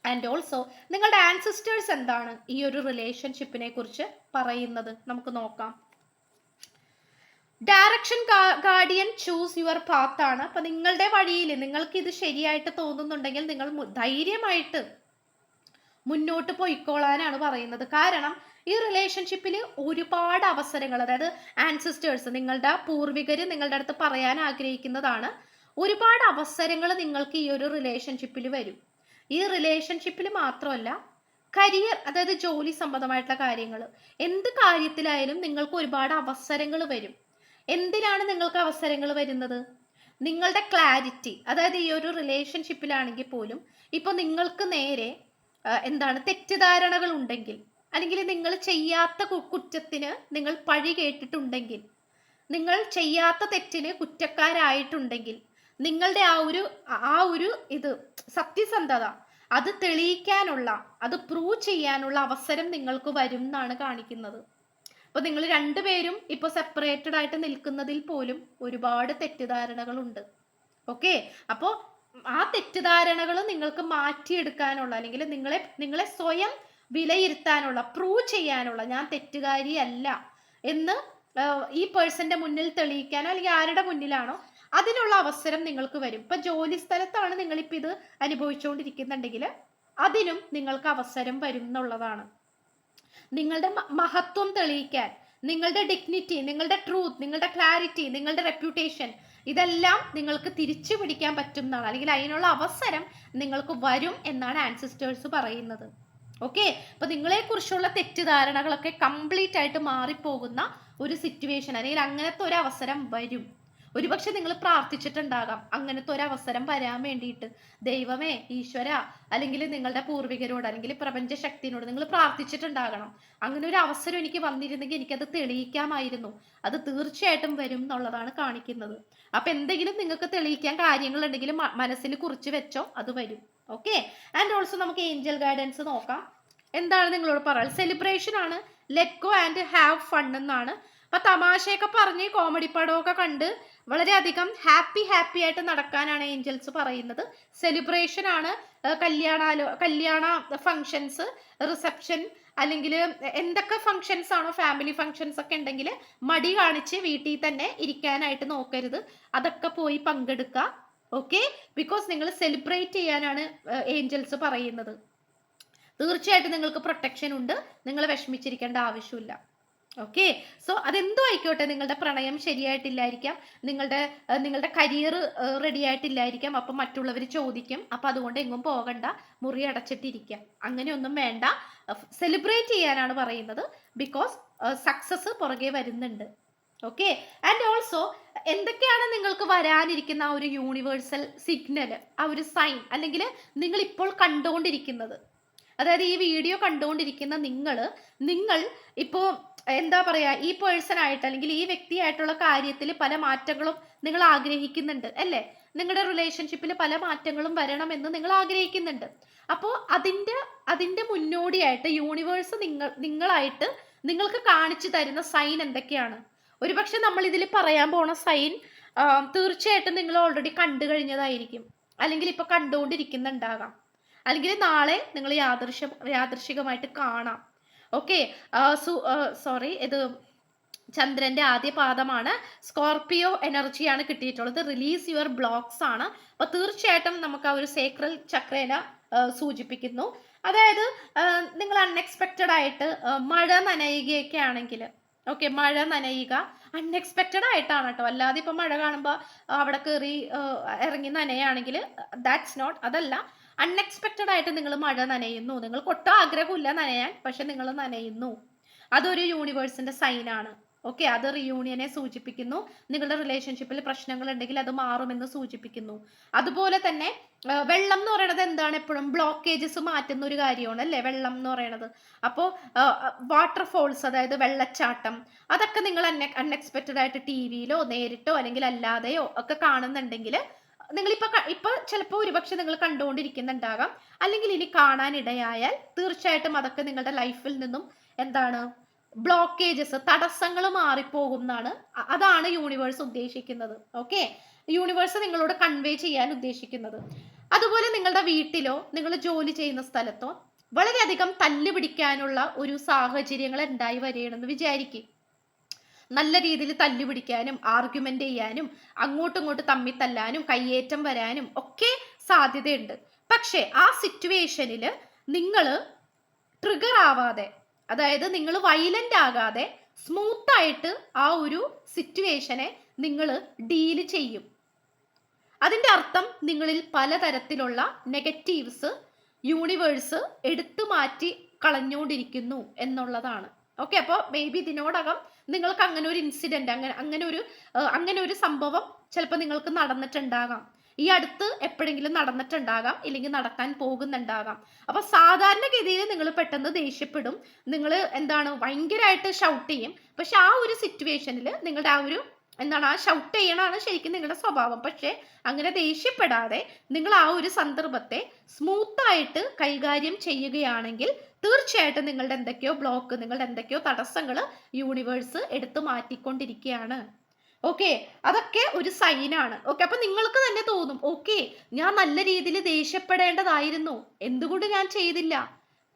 ആൻഡ് ഓൾസോ നിങ്ങളുടെ ആൻസിസ്റ്റേഴ്സ് എന്താണ് ഈ ഒരു റിലേഷൻഷിപ്പിനെ കുറിച്ച് പറയുന്നത്? നമുക്ക് നോക്കാം. Direction guardian choose your path ആണ്. അപ്പൊ നിങ്ങളുടെ വഴിയിൽ നിങ്ങൾക്ക് ഇത് ശരിയായിട്ട് തോന്നുന്നുണ്ടെങ്കിൽ നിങ്ങൾ ധൈര്യമായിട്ട് മുന്നോട്ട് പോയിക്കോളാനാണ് പറയുന്നത്. കാരണം ഈ റിലേഷൻഷിപ്പിൽ ഒരുപാട് അവസരങ്ങൾ അതായത് ആൻസിസ്റ്റേഴ്സ് നിങ്ങളുടെ പൂർവികർ നിങ്ങളുടെ അടുത്ത് പറയാൻ ആഗ്രഹിക്കുന്നതാണ്. ഒരുപാട് അവസരങ്ങൾ നിങ്ങൾക്ക് ഈ ഒരു റിലേഷൻഷിപ്പിൽ വരും. ഈ റിലേഷൻഷിപ്പിൽ മാത്രമല്ല കരിയർ അതായത് ജോലി സംബന്ധമായിട്ടുള്ള കാര്യങ്ങൾ. എന്ത് കാര്യത്തിലായാലും നിങ്ങൾക്ക് ഒരുപാട് അവസരങ്ങൾ വരും. എന്തിനാണ് നിങ്ങൾക്ക് അവസരങ്ങൾ വരുന്നത്? നിങ്ങളുടെ ക്ലാരിറ്റി അതായത് ഈ ഒരു റിലേഷൻഷിപ്പിലാണെങ്കിൽ പോലും ഇപ്പൊ നിങ്ങൾക്ക് നേരെ എന്താണ് തെറ്റിദ്ധാരണകൾ ഉണ്ടെങ്കിൽ അല്ലെങ്കിൽ നിങ്ങൾ ചെയ്യാത്ത കുറ്റത്തിന് നിങ്ങൾ പഴി കേട്ടിട്ടുണ്ടെങ്കിൽ നിങ്ങൾ ചെയ്യാത്ത തെറ്റിന് കുറ്റക്കാരായിട്ടുണ്ടെങ്കിൽ നിങ്ങളുടെ ആ ഒരു ആ ഒരു ഇത് സത്യസന്ധത അത് തെളിയിക്കാനുള്ള അത് പ്രൂവ് ചെയ്യാനുള്ള അവസരം നിങ്ങൾക്ക് വരും എന്നാണ് കാണിക്കുന്നത്. അപ്പൊ നിങ്ങൾ രണ്ടുപേരും ഇപ്പൊ സെപ്പറേറ്റഡ് ആയിട്ട് നിൽക്കുന്നതിൽ പോലും ഒരുപാട് തെറ്റിദ്ധാരണകളുണ്ട്. ഓക്കെ അപ്പോൾ ആ തെറ്റിദ്ധാരണകൾ നിങ്ങൾക്ക് മാറ്റിയെടുക്കാനുള്ള അല്ലെങ്കിൽ നിങ്ങളെ നിങ്ങളെ സ്വയം വിലയിരുത്താനുള്ള പ്രൂവ് ചെയ്യാനുള്ള ഞാൻ തെറ്റുകാരിയല്ല എന്ന് ഈ പേഴ്സന്റെ മുന്നിൽ തെളിയിക്കാനോ അല്ലെങ്കിൽ ആരുടെ മുന്നിലാണോ അതിനുള്ള അവസരം നിങ്ങൾക്ക് വരും. ഇപ്പൊ ജോലി സ്ഥലത്താണ് നിങ്ങളിപ്പോ ഇത് അനുഭവിച്ചുകൊണ്ടിരിക്കുന്നുണ്ടെങ്കിൽ അതിനും നിങ്ങൾക്ക് അവസരം വരും എന്നുള്ളതാണ്. നിങ്ങളുടെ മഹത്വം തെളിയിക്കാൻ നിങ്ങളുടെ ഡിഗ്നിറ്റി നിങ്ങളുടെ ട്രൂത്ത് നിങ്ങളുടെ ക്ലാരിറ്റി നിങ്ങളുടെ റെപ്യൂട്ടേഷൻ ഇതെല്ലാം നിങ്ങൾക്ക് തിരിച്ചു പിടിക്കാൻ പറ്റും എന്നാണ് അല്ലെങ്കിൽ അതിനുള്ള അവസരം നിങ്ങൾക്ക് വരും എന്നാണ് ആൻസിസ്റ്റേഴ്സ് പറയുന്നത്. ഓക്കെ അപ്പൊ നിങ്ങളെ കുറിച്ചുള്ള തെറ്റിദ്ധാരണകളൊക്കെ കംപ്ലീറ്റ് ആയിട്ട് മാറിപ്പോകുന്ന ഒരു സിറ്റുവേഷൻ അല്ലെങ്കിൽ അങ്ങനത്തെ ഒരു അവസരം വരും. ഒരുപക്ഷെ നിങ്ങൾ പ്രാർത്ഥിച്ചിട്ടുണ്ടാകാം അങ്ങനത്തെ ഒരു അവസരം വരാൻ വേണ്ടിയിട്ട്. ദൈവമേ ഈശ്വര അല്ലെങ്കിൽ നിങ്ങളുടെ പൂർവികരോട് അല്ലെങ്കിൽ പ്രപഞ്ച ശക്തിനോട് നിങ്ങൾ പ്രാർത്ഥിച്ചിട്ടുണ്ടാകണം. അങ്ങനെ ഒരു അവസരം എനിക്ക് വന്നിരുന്നെങ്കിൽ എനിക്കത് തെളിയിക്കാമായിരുന്നു. അത് തീർച്ചയായിട്ടും വരും എന്നുള്ളതാണ് കാണിക്കുന്നത്. അപ്പൊ എന്തെങ്കിലും നിങ്ങൾക്ക് തെളിയിക്കാൻ കാര്യങ്ങളുണ്ടെങ്കിൽ മനസ്സിൽ കുറിച്ച് വെച്ചോ അത് വരും. ഓക്കെ ആൻഡ് ഓൾസോ നമുക്ക് ഏഞ്ചൽ ഗൈഡൻസ് നോക്കാം. എന്താണ് നിങ്ങളോട് പറയാൻ സെലിബ്രേഷൻ ആണ്. ലെക്കോ ആൻഡ് ഹാവ് ഫൺ എന്നാണ്. അപ്പൊ തമാശയൊക്കെ പറഞ്ഞ് കോമഡി പടമൊക്കെ കണ്ട് വളരെയധികം ഹാപ്പി ഹാപ്പി ആയിട്ട് നടക്കാനാണ് ഏഞ്ചൽസ് പറയുന്നത്. സെലിബ്രേഷൻ ആണ്. കല്യാണാലോ കല്യാണ ഫങ്ഷൻസ് റിസപ്ഷൻ അല്ലെങ്കിൽ എന്തൊക്കെ ഫങ്ഷൻസ് ആണോ ഫാമിലി ഫങ്ഷൻസ് ഒക്കെ ഉണ്ടെങ്കിൽ മടി കാണിച്ച് വീട്ടിൽ തന്നെ ഇരിക്കാനായിട്ട് നോക്കരുത്. അതൊക്കെ പോയി പങ്കെടുക്കുക. ഓക്കെ ബിക്കോസ് നിങ്ങൾ സെലിബ്രേറ്റ് ചെയ്യാനാണ് ഏഞ്ചൽസ് പറയുന്നത്. തീർച്ചയായിട്ടും നിങ്ങൾക്ക് പ്രൊട്ടക്ഷൻ ഉണ്ട്. നിങ്ങൾ വിഷമിച്ചിരിക്കേണ്ട ആവശ്യമില്ല. ഓക്കെ സോ അതെന്തോ ആയിക്കോട്ടെ? നിങ്ങളുടെ പ്രണയം ശരിയായിട്ടില്ലായിരിക്കാം. നിങ്ങളുടെ നിങ്ങളുടെ കരിയർ റെഡി ആയിട്ടില്ലായിരിക്കാം. അപ്പം മറ്റുള്ളവർ ചോദിക്കും. അപ്പം അതുകൊണ്ട് എങ്ങും പോകണ്ട. മുറി അടച്ചിട്ടിരിക്കാം. അങ്ങനെയൊന്നും വേണ്ട. സെലിബ്രേറ്റ് ചെയ്യാനാണ് പറയുന്നത്. ബിക്കോസ് സക്സസ് പുറകെ വരുന്നുണ്ട്. ഓക്കെ ആൻഡ് ഓൾസോ എന്തൊക്കെയാണ് നിങ്ങൾക്ക് വരാനിരിക്കുന്ന ആ ഒരു യൂണിവേഴ്സൽ സിഗ്നൽ ആ ഒരു സൈൻ അല്ലെങ്കിൽ നിങ്ങൾ ഇപ്പോൾ കണ്ടുകൊണ്ടിരിക്കുന്നത്? അതായത് ഈ വീഡിയോ കണ്ടുകൊണ്ടിരിക്കുന്ന നിങ്ങൾ നിങ്ങൾ ഇപ്പോൾ എന്താ പറയുക ഈ പേഴ്സൺ ആയിട്ട് അല്ലെങ്കിൽ ഈ വ്യക്തിയായിട്ടുള്ള കാര്യത്തിൽ പല മാറ്റങ്ങളും നിങ്ങൾ ആഗ്രഹിക്കുന്നുണ്ട് അല്ലേ? നിങ്ങളുടെ റിലേഷൻഷിപ്പിൽ പല മാറ്റങ്ങളും വരണമെന്ന് നിങ്ങൾ ആഗ്രഹിക്കുന്നുണ്ട്. അപ്പോൾ അതിന്റെ അതിന്റെ മുന്നോടിയായിട്ട് യൂണിവേഴ്സ് നിങ്ങൾ നിങ്ങളായിട്ട് നിങ്ങൾക്ക് കാണിച്ചു തരുന്ന സൈൻ എന്തൊക്കെയാണ്? ഒരുപക്ഷെ നമ്മൾ ഇതിൽ പറയാൻ പോണ സൈൻ തീർച്ചയായിട്ടും നിങ്ങൾ ഓൾറെഡി കണ്ടു കഴിഞ്ഞതായിരിക്കും. അല്ലെങ്കിൽ ഇപ്പൊ കണ്ടുകൊണ്ടിരിക്കുന്നുണ്ടാകാം. അല്ലെങ്കിൽ നാളെ നിങ്ങൾ യാദൃശ യാദൃശികമായിട്ട് കാണാം. ഓക്കെ സോറി ഇത് ചന്ദ്രന്റെ ആദ്യ പാദമാണ്. സ്കോർപിയോ എനർജിയാണ് കിട്ടിയിട്ടുള്ളത്. റിലീസ് യുവർ ബ്ലോക്സ് ആണ്. അപ്പൊ തീർച്ചയായിട്ടും നമുക്ക് ആ ഒരു സേക്രൽ ചക്രേന സൂചിപ്പിക്കുന്നു. അതായത് നിങ്ങൾ അൺഎക്സ്പെക്റ്റഡ് ആയിട്ട് മഴ നനയുകയൊക്കെ ആണെങ്കിൽ ഓക്കെ മഴ നനയുക. അൺഎക്സ്പെക്റ്റഡ് ആയിട്ടാണ് കേട്ടോ അല്ലാതെ ഇപ്പൊ മഴ കാണുമ്പോൾ അവിടെ കയറി ഇറങ്ങി നനയാണെങ്കിൽ ദാറ്റ്സ് നോട്ട് അതല്ല. അൺഎക്സ്പെക്റ്റഡ് ആയിട്ട് നിങ്ങൾ മഴ നനയുന്നു. നിങ്ങൾക്ക് ഒട്ടും ആഗ്രഹമില്ല നനയാൻ പക്ഷെ നിങ്ങൾ നനയുന്നു. അതൊരു യൂണിവേഴ്സിന്റെ സൈനാണ് ഓക്കെ അത് റിയൂണിയനെ സൂചിപ്പിക്കുന്നു. നിങ്ങളുടെ റിലേഷൻഷിപ്പിൽ പ്രശ്നങ്ങൾ ഉണ്ടെങ്കിൽ അത് മാറുമെന്ന് സൂചിപ്പിക്കുന്നു. അതുപോലെ തന്നെ വെള്ളം എന്ന് പറയുന്നത് എന്താണ് എപ്പോഴും? ബ്ലോക്കേജസ് മാറ്റുന്ന ഒരു കാര്യമാണ് അല്ലേ? വെള്ളം എന്ന് പറയുന്നത്. അപ്പോൾ വാട്ടർഫോൾസ് അതായത് വെള്ളച്ചാട്ടം അതൊക്കെ നിങ്ങൾ അൺഎക്സ്പെക്റ്റഡ് ആയിട്ട് ടി വിയിലോ നേരിട്ടോ അല്ലെങ്കിൽ അല്ലാതെയോ ഒക്കെ കാണുന്നുണ്ടെങ്കിൽ നിങ്ങളിപ്പോ ഇപ്പൊ ചിലപ്പോൾ ഒരുപക്ഷെ നിങ്ങൾ കണ്ടുകൊണ്ടിരിക്കുന്നുണ്ടാകാം. അല്ലെങ്കിൽ ഇനി കാണാനിടയായാൽ തീർച്ചയായിട്ടും അതൊക്കെ നിങ്ങളുടെ ലൈഫിൽ നിന്നും എന്താണ് ബ്ലോക്കേജസ് തടസ്സങ്ങൾ മാറിപ്പോകും എന്നാണ് അതാണ് യൂണിവേഴ്സ് ഉദ്ദേശിക്കുന്നത്. ഓക്കെ? യൂണിവേഴ്സ് നിങ്ങളോട് കൺവേ ചെയ്യാൻ ഉദ്ദേശിക്കുന്നത്. അതുപോലെ നിങ്ങളുടെ വീട്ടിലോ നിങ്ങൾ ജോലി ചെയ്യുന്ന സ്ഥലത്തോ വളരെയധികം തല്ല് പിടിക്കാനുള്ള ഒരു സാഹചര്യങ്ങൾ ഉണ്ടായി വരികയാണെന്ന് വിചാരിക്കും. നല്ല രീതിയിൽ തല്ലു പിടിക്കാനും ആർഗ്യുമെന്റ് ചെയ്യാനും അങ്ങോട്ടും ഇങ്ങോട്ടും തമ്മി തല്ലാനും കയ്യേറ്റം വരാനും ഒക്കെ സാധ്യതയുണ്ട്. പക്ഷേ ആ സിറ്റുവേഷനിൽ നിങ്ങൾ ട്രിഗർ ആവാതെ അതായത് നിങ്ങൾ വയലന്റ് ആകാതെ സ്മൂത്ത് ആയിട്ട് ആ ഒരു സിറ്റുവേഷനെ നിങ്ങൾ ഡീൽ ചെയ്യും. അതിന്റെ അർത്ഥം നിങ്ങളിൽ പലതരത്തിലുള്ള നെഗറ്റീവ്സ് യൂണിവേഴ്സ് എടുത്തു മാറ്റി കളഞ്ഞുകൊണ്ടിരിക്കുന്നു എന്നുള്ളതാണ്. ഓക്കെ അപ്പോൾ മേ ബി ഇതിനോടകം നിങ്ങൾക്ക് അങ്ങനെ ഒരു ഇൻസിഡന്റ് അങ്ങനെ അങ്ങനെ ഒരു അങ്ങനെ ഒരു സംഭവം ചിലപ്പോൾ നിങ്ങൾക്ക് നടന്നിട്ടുണ്ടാകാം. ഈ അടുത്ത് എപ്പോഴെങ്കിലും നടന്നിട്ടുണ്ടാകാം ഇല്ലെങ്കിൽ നടക്കാൻ പോകുന്നുണ്ടാകാം. അപ്പൊ സാധാരണഗതിയിൽ നിങ്ങൾ പെട്ടെന്ന് ദേഷ്യപ്പെടും. നിങ്ങൾ എന്താണ് ഭയങ്കരമായിട്ട് ഷൗട്ട് ചെയ്യും. പക്ഷെ ആ ഒരു സിറ്റുവേഷനിൽ നിങ്ങളുടെ ആ ഒരു എന്താണ് ആ ഷൗട്ട് ചെയ്യണമാണ് ശരിക്കും നിങ്ങളുടെ സ്വഭാവം. പക്ഷെ അങ്ങനെ ദേഷ്യപ്പെടാതെ നിങ്ങൾ ആ ഒരു സന്ദർഭത്തെ സ്മൂത്ത് ആയിട്ട് കൈകാര്യം ചെയ്യുകയാണെങ്കിൽ തീർച്ചയായിട്ടും നിങ്ങളുടെ എന്തൊക്കെയോ ബ്ലോക്ക് നിങ്ങളുടെ എന്തൊക്കെയോ തടസ്സങ്ങൾ യൂണിവേഴ്സ് എടുത്തു മാറ്റിക്കൊണ്ടിരിക്കുകയാണ്. ഓക്കെ അതൊക്കെ ഒരു സൈനാണ് ഓക്കെ അപ്പൊ നിങ്ങൾക്ക് തന്നെ തോന്നും ഓക്കെ ഞാൻ നല്ല രീതിയിൽ ദേഷ്യപ്പെടേണ്ടതായിരുന്നു. എന്തുകൊണ്ട് ഞാൻ ചെയ്തില്ല?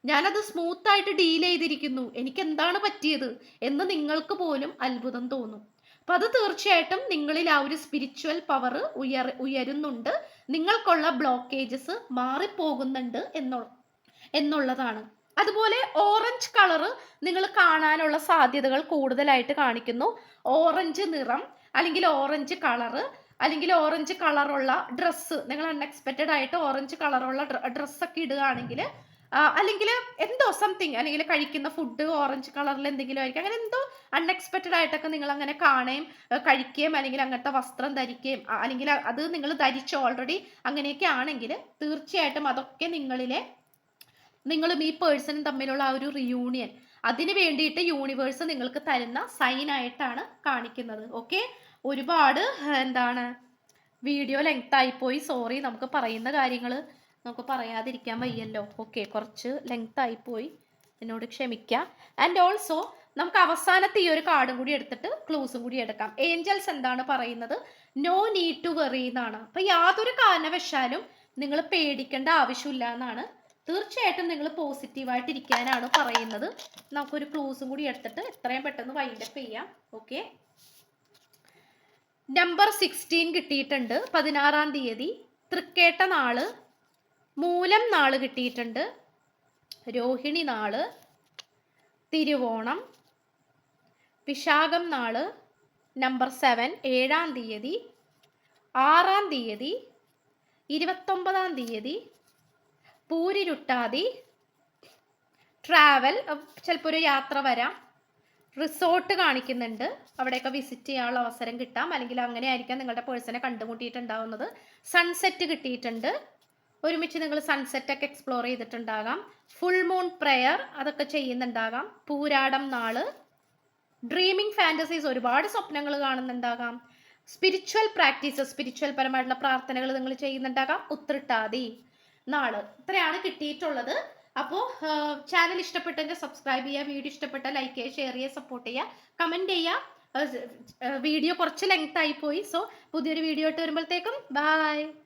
ഞാനത് സ്മൂത്ത് ആയിട്ട് ഡീൽ ചെയ്തിരിക്കുന്നു. എനിക്ക് എന്താണ് പറ്റിയത്? എന്ന് നിങ്ങൾക്ക് പോലും അത്ഭുതം തോന്നും. അപ്പൊ അത് തീർച്ചയായിട്ടും നിങ്ങളിൽ ആ ഒരു സ്പിരിച്വൽ പവർ ഉയർ ഉയരുന്നുണ്ട്. നിങ്ങൾക്കുള്ള ബ്ലോക്കേജസ് മാറിപ്പോകുന്നുണ്ട് എന്നോ എന്നുള്ളതാണ്. അതുപോലെ ഓറഞ്ച് കളറ് നിങ്ങൾ കാണാനുള്ള സാധ്യതകൾ കൂടുതലായിട്ട് കാണിക്കുന്നു. ഓറഞ്ച് നിറം അല്ലെങ്കിൽ ഓറഞ്ച് കളറ് അല്ലെങ്കിൽ ഓറഞ്ച് കളറുള്ള ഡ്രസ്സ്. നിങ്ങൾ അൺഎക്സ്പെക്റ്റഡ് ആയിട്ട് ഓറഞ്ച് കളറുള്ള ഡ്രസ്സൊക്കെ ഇടുകയാണെങ്കിൽ അല്ലെങ്കിൽ എന്തോ സംതിങ് അല്ലെങ്കിൽ കഴിക്കുന്ന ഫുഡ് ഓറഞ്ച് കളറിൽ എന്തെങ്കിലും ആയിരിക്കും. അങ്ങനെ എന്തോ അൺഎക്സ്പെക്റ്റഡ് ആയിട്ടൊക്കെ നിങ്ങൾ അങ്ങനെ കാണുകയും കഴിക്കുകയും അല്ലെങ്കിൽ അങ്ങനത്തെ വസ്ത്രം ധരിക്കുകയും അല്ലെങ്കിൽ അത് നിങ്ങൾ ധരിച്ചു ഓൾറെഡി അങ്ങനെയൊക്കെ ആണെങ്കിൽ തീർച്ചയായിട്ടും അതൊക്കെ നിങ്ങളിലെ നിങ്ങളും ഈ പേഴ്സണും തമ്മിലുള്ള ആ ഒരു റിയൂണിയൻ അതിന് വേണ്ടിയിട്ട് യൂണിവേഴ്സ് നിങ്ങൾക്ക് തരുന്ന സൈൻ ആയിട്ടാണ് കാണിക്കുന്നത്. ഓക്കെ ഒരുപാട് എന്താണ് വീഡിയോ ലെങ്ത് ആയിപ്പോയി. സോറി നമുക്ക് പറയുന്ന കാര്യങ്ങൾ നമുക്ക് പറയാതിരിക്കാൻ വയ്യല്ലോ. ഓക്കെ കുറച്ച് ലെങ്ത് ആയിപ്പോയി. എന്നോട് ക്ഷമിക്കാം. ആൻഡ് ഓൾസോ നമുക്ക് അവസാനത്തെ ഈ ഒരു കാർഡും കൂടി എടുത്തിട്ട് ക്ലൂസും കൂടി എടുക്കാം. ഏഞ്ചൽസ് എന്താണ് പറയുന്നത്? നോ നീഡ് ടു വെറി എന്നാണ്. അപ്പൊ യാതൊരു കാരണവശാലും നിങ്ങൾ പേടിക്കേണ്ട ആവശ്യമില്ല എന്നാണ് തീർച്ചയായിട്ടും നിങ്ങൾ പോസിറ്റീവായിട്ട് ഇരിക്കാനാണ് പറയുന്നത്. നമുക്കൊരു ക്ലൂസും കൂടി എടുത്തിട്ട് എത്രയും പെട്ടെന്ന് വൈൻഡ് അപ്പ് ചെയ്യാം. ഓക്കെ നമ്പർ സിക്സ്റ്റീൻ കിട്ടിയിട്ടുണ്ട്. പതിനാറാം തീയതി. തൃക്കേട്ട നാൾ. മൂലം നാൾ കിട്ടിയിട്ടുണ്ട്. രോഹിണി നാൾ. തിരുവോണം. വിശാഖം നാൾ. നമ്പർ സെവൻ ഏഴാം തീയതി. ആറാം തീയതി. ഇരുപത്തൊമ്പതാം തീയതി. പൂരിരുട്ടാതി ട്രാവൽ ചിലപ്പോൾ ഒരു യാത്ര വരാം. റിസോർട്ട് കാണിക്കുന്നുണ്ട്. അവിടെയൊക്കെ വിസിറ്റ് ചെയ്യാനുള്ള അവസരം കിട്ടാം. അല്ലെങ്കിൽ അങ്ങനെ ആയിരിക്കാം നിങ്ങളുടെ പേഴ്സണെ കണ്ടുമുട്ടിയിട്ടുണ്ടാവുന്നത്. സൺസെറ്റ് കിട്ടിയിട്ടുണ്ട്. ഒരുമിച്ച് നിങ്ങൾ സൺസെറ്റ് ഒക്കെ എക്സ്പ്ലോർ ചെയ്തിട്ടുണ്ടാകാം. ഫുൾ മൂൺ പ്രെയർ അതൊക്കെ ചെയ്യുന്നുണ്ടാകാം. പൂരാടം നാൾ. ഡ്രീമിങ് ഫാന്റസീസ് ഒരുപാട് സ്വപ്നങ്ങൾ കാണുന്നുണ്ടാകാം. സ്പിരിച്വൽ പ്രാക്ടീസസ് സ്പിരിച്വൽ പരമായിട്ടുള്ള പ്രാർത്ഥനകൾ നിങ്ങൾ ചെയ്യുന്നുണ്ടാകാം. ഉത്രട്ടാതി. നാൾ ഇത്രയാണ് കിട്ടിയിട്ടുള്ളത്. അപ്പോൾ ചാനൽ ഇഷ്ടപ്പെട്ടെങ്കിൽ സബ്സ്ക്രൈബ് ചെയ്യുക വീഡിയോ ഇഷ്ടപ്പെട്ട ലൈക്ക് ചെയ്യുക ഷെയർ ചെയ്യുക സപ്പോർട്ട് ചെയ്യുക കമന്റ് ചെയ്യുക. വീഡിയോ കുറച്ച് ലെങ്ത് ആയി പോയി. സോ പുതിയൊരു വീഡിയോ ഇട്ട് വരുമ്പോഴത്തേക്കും ബൈ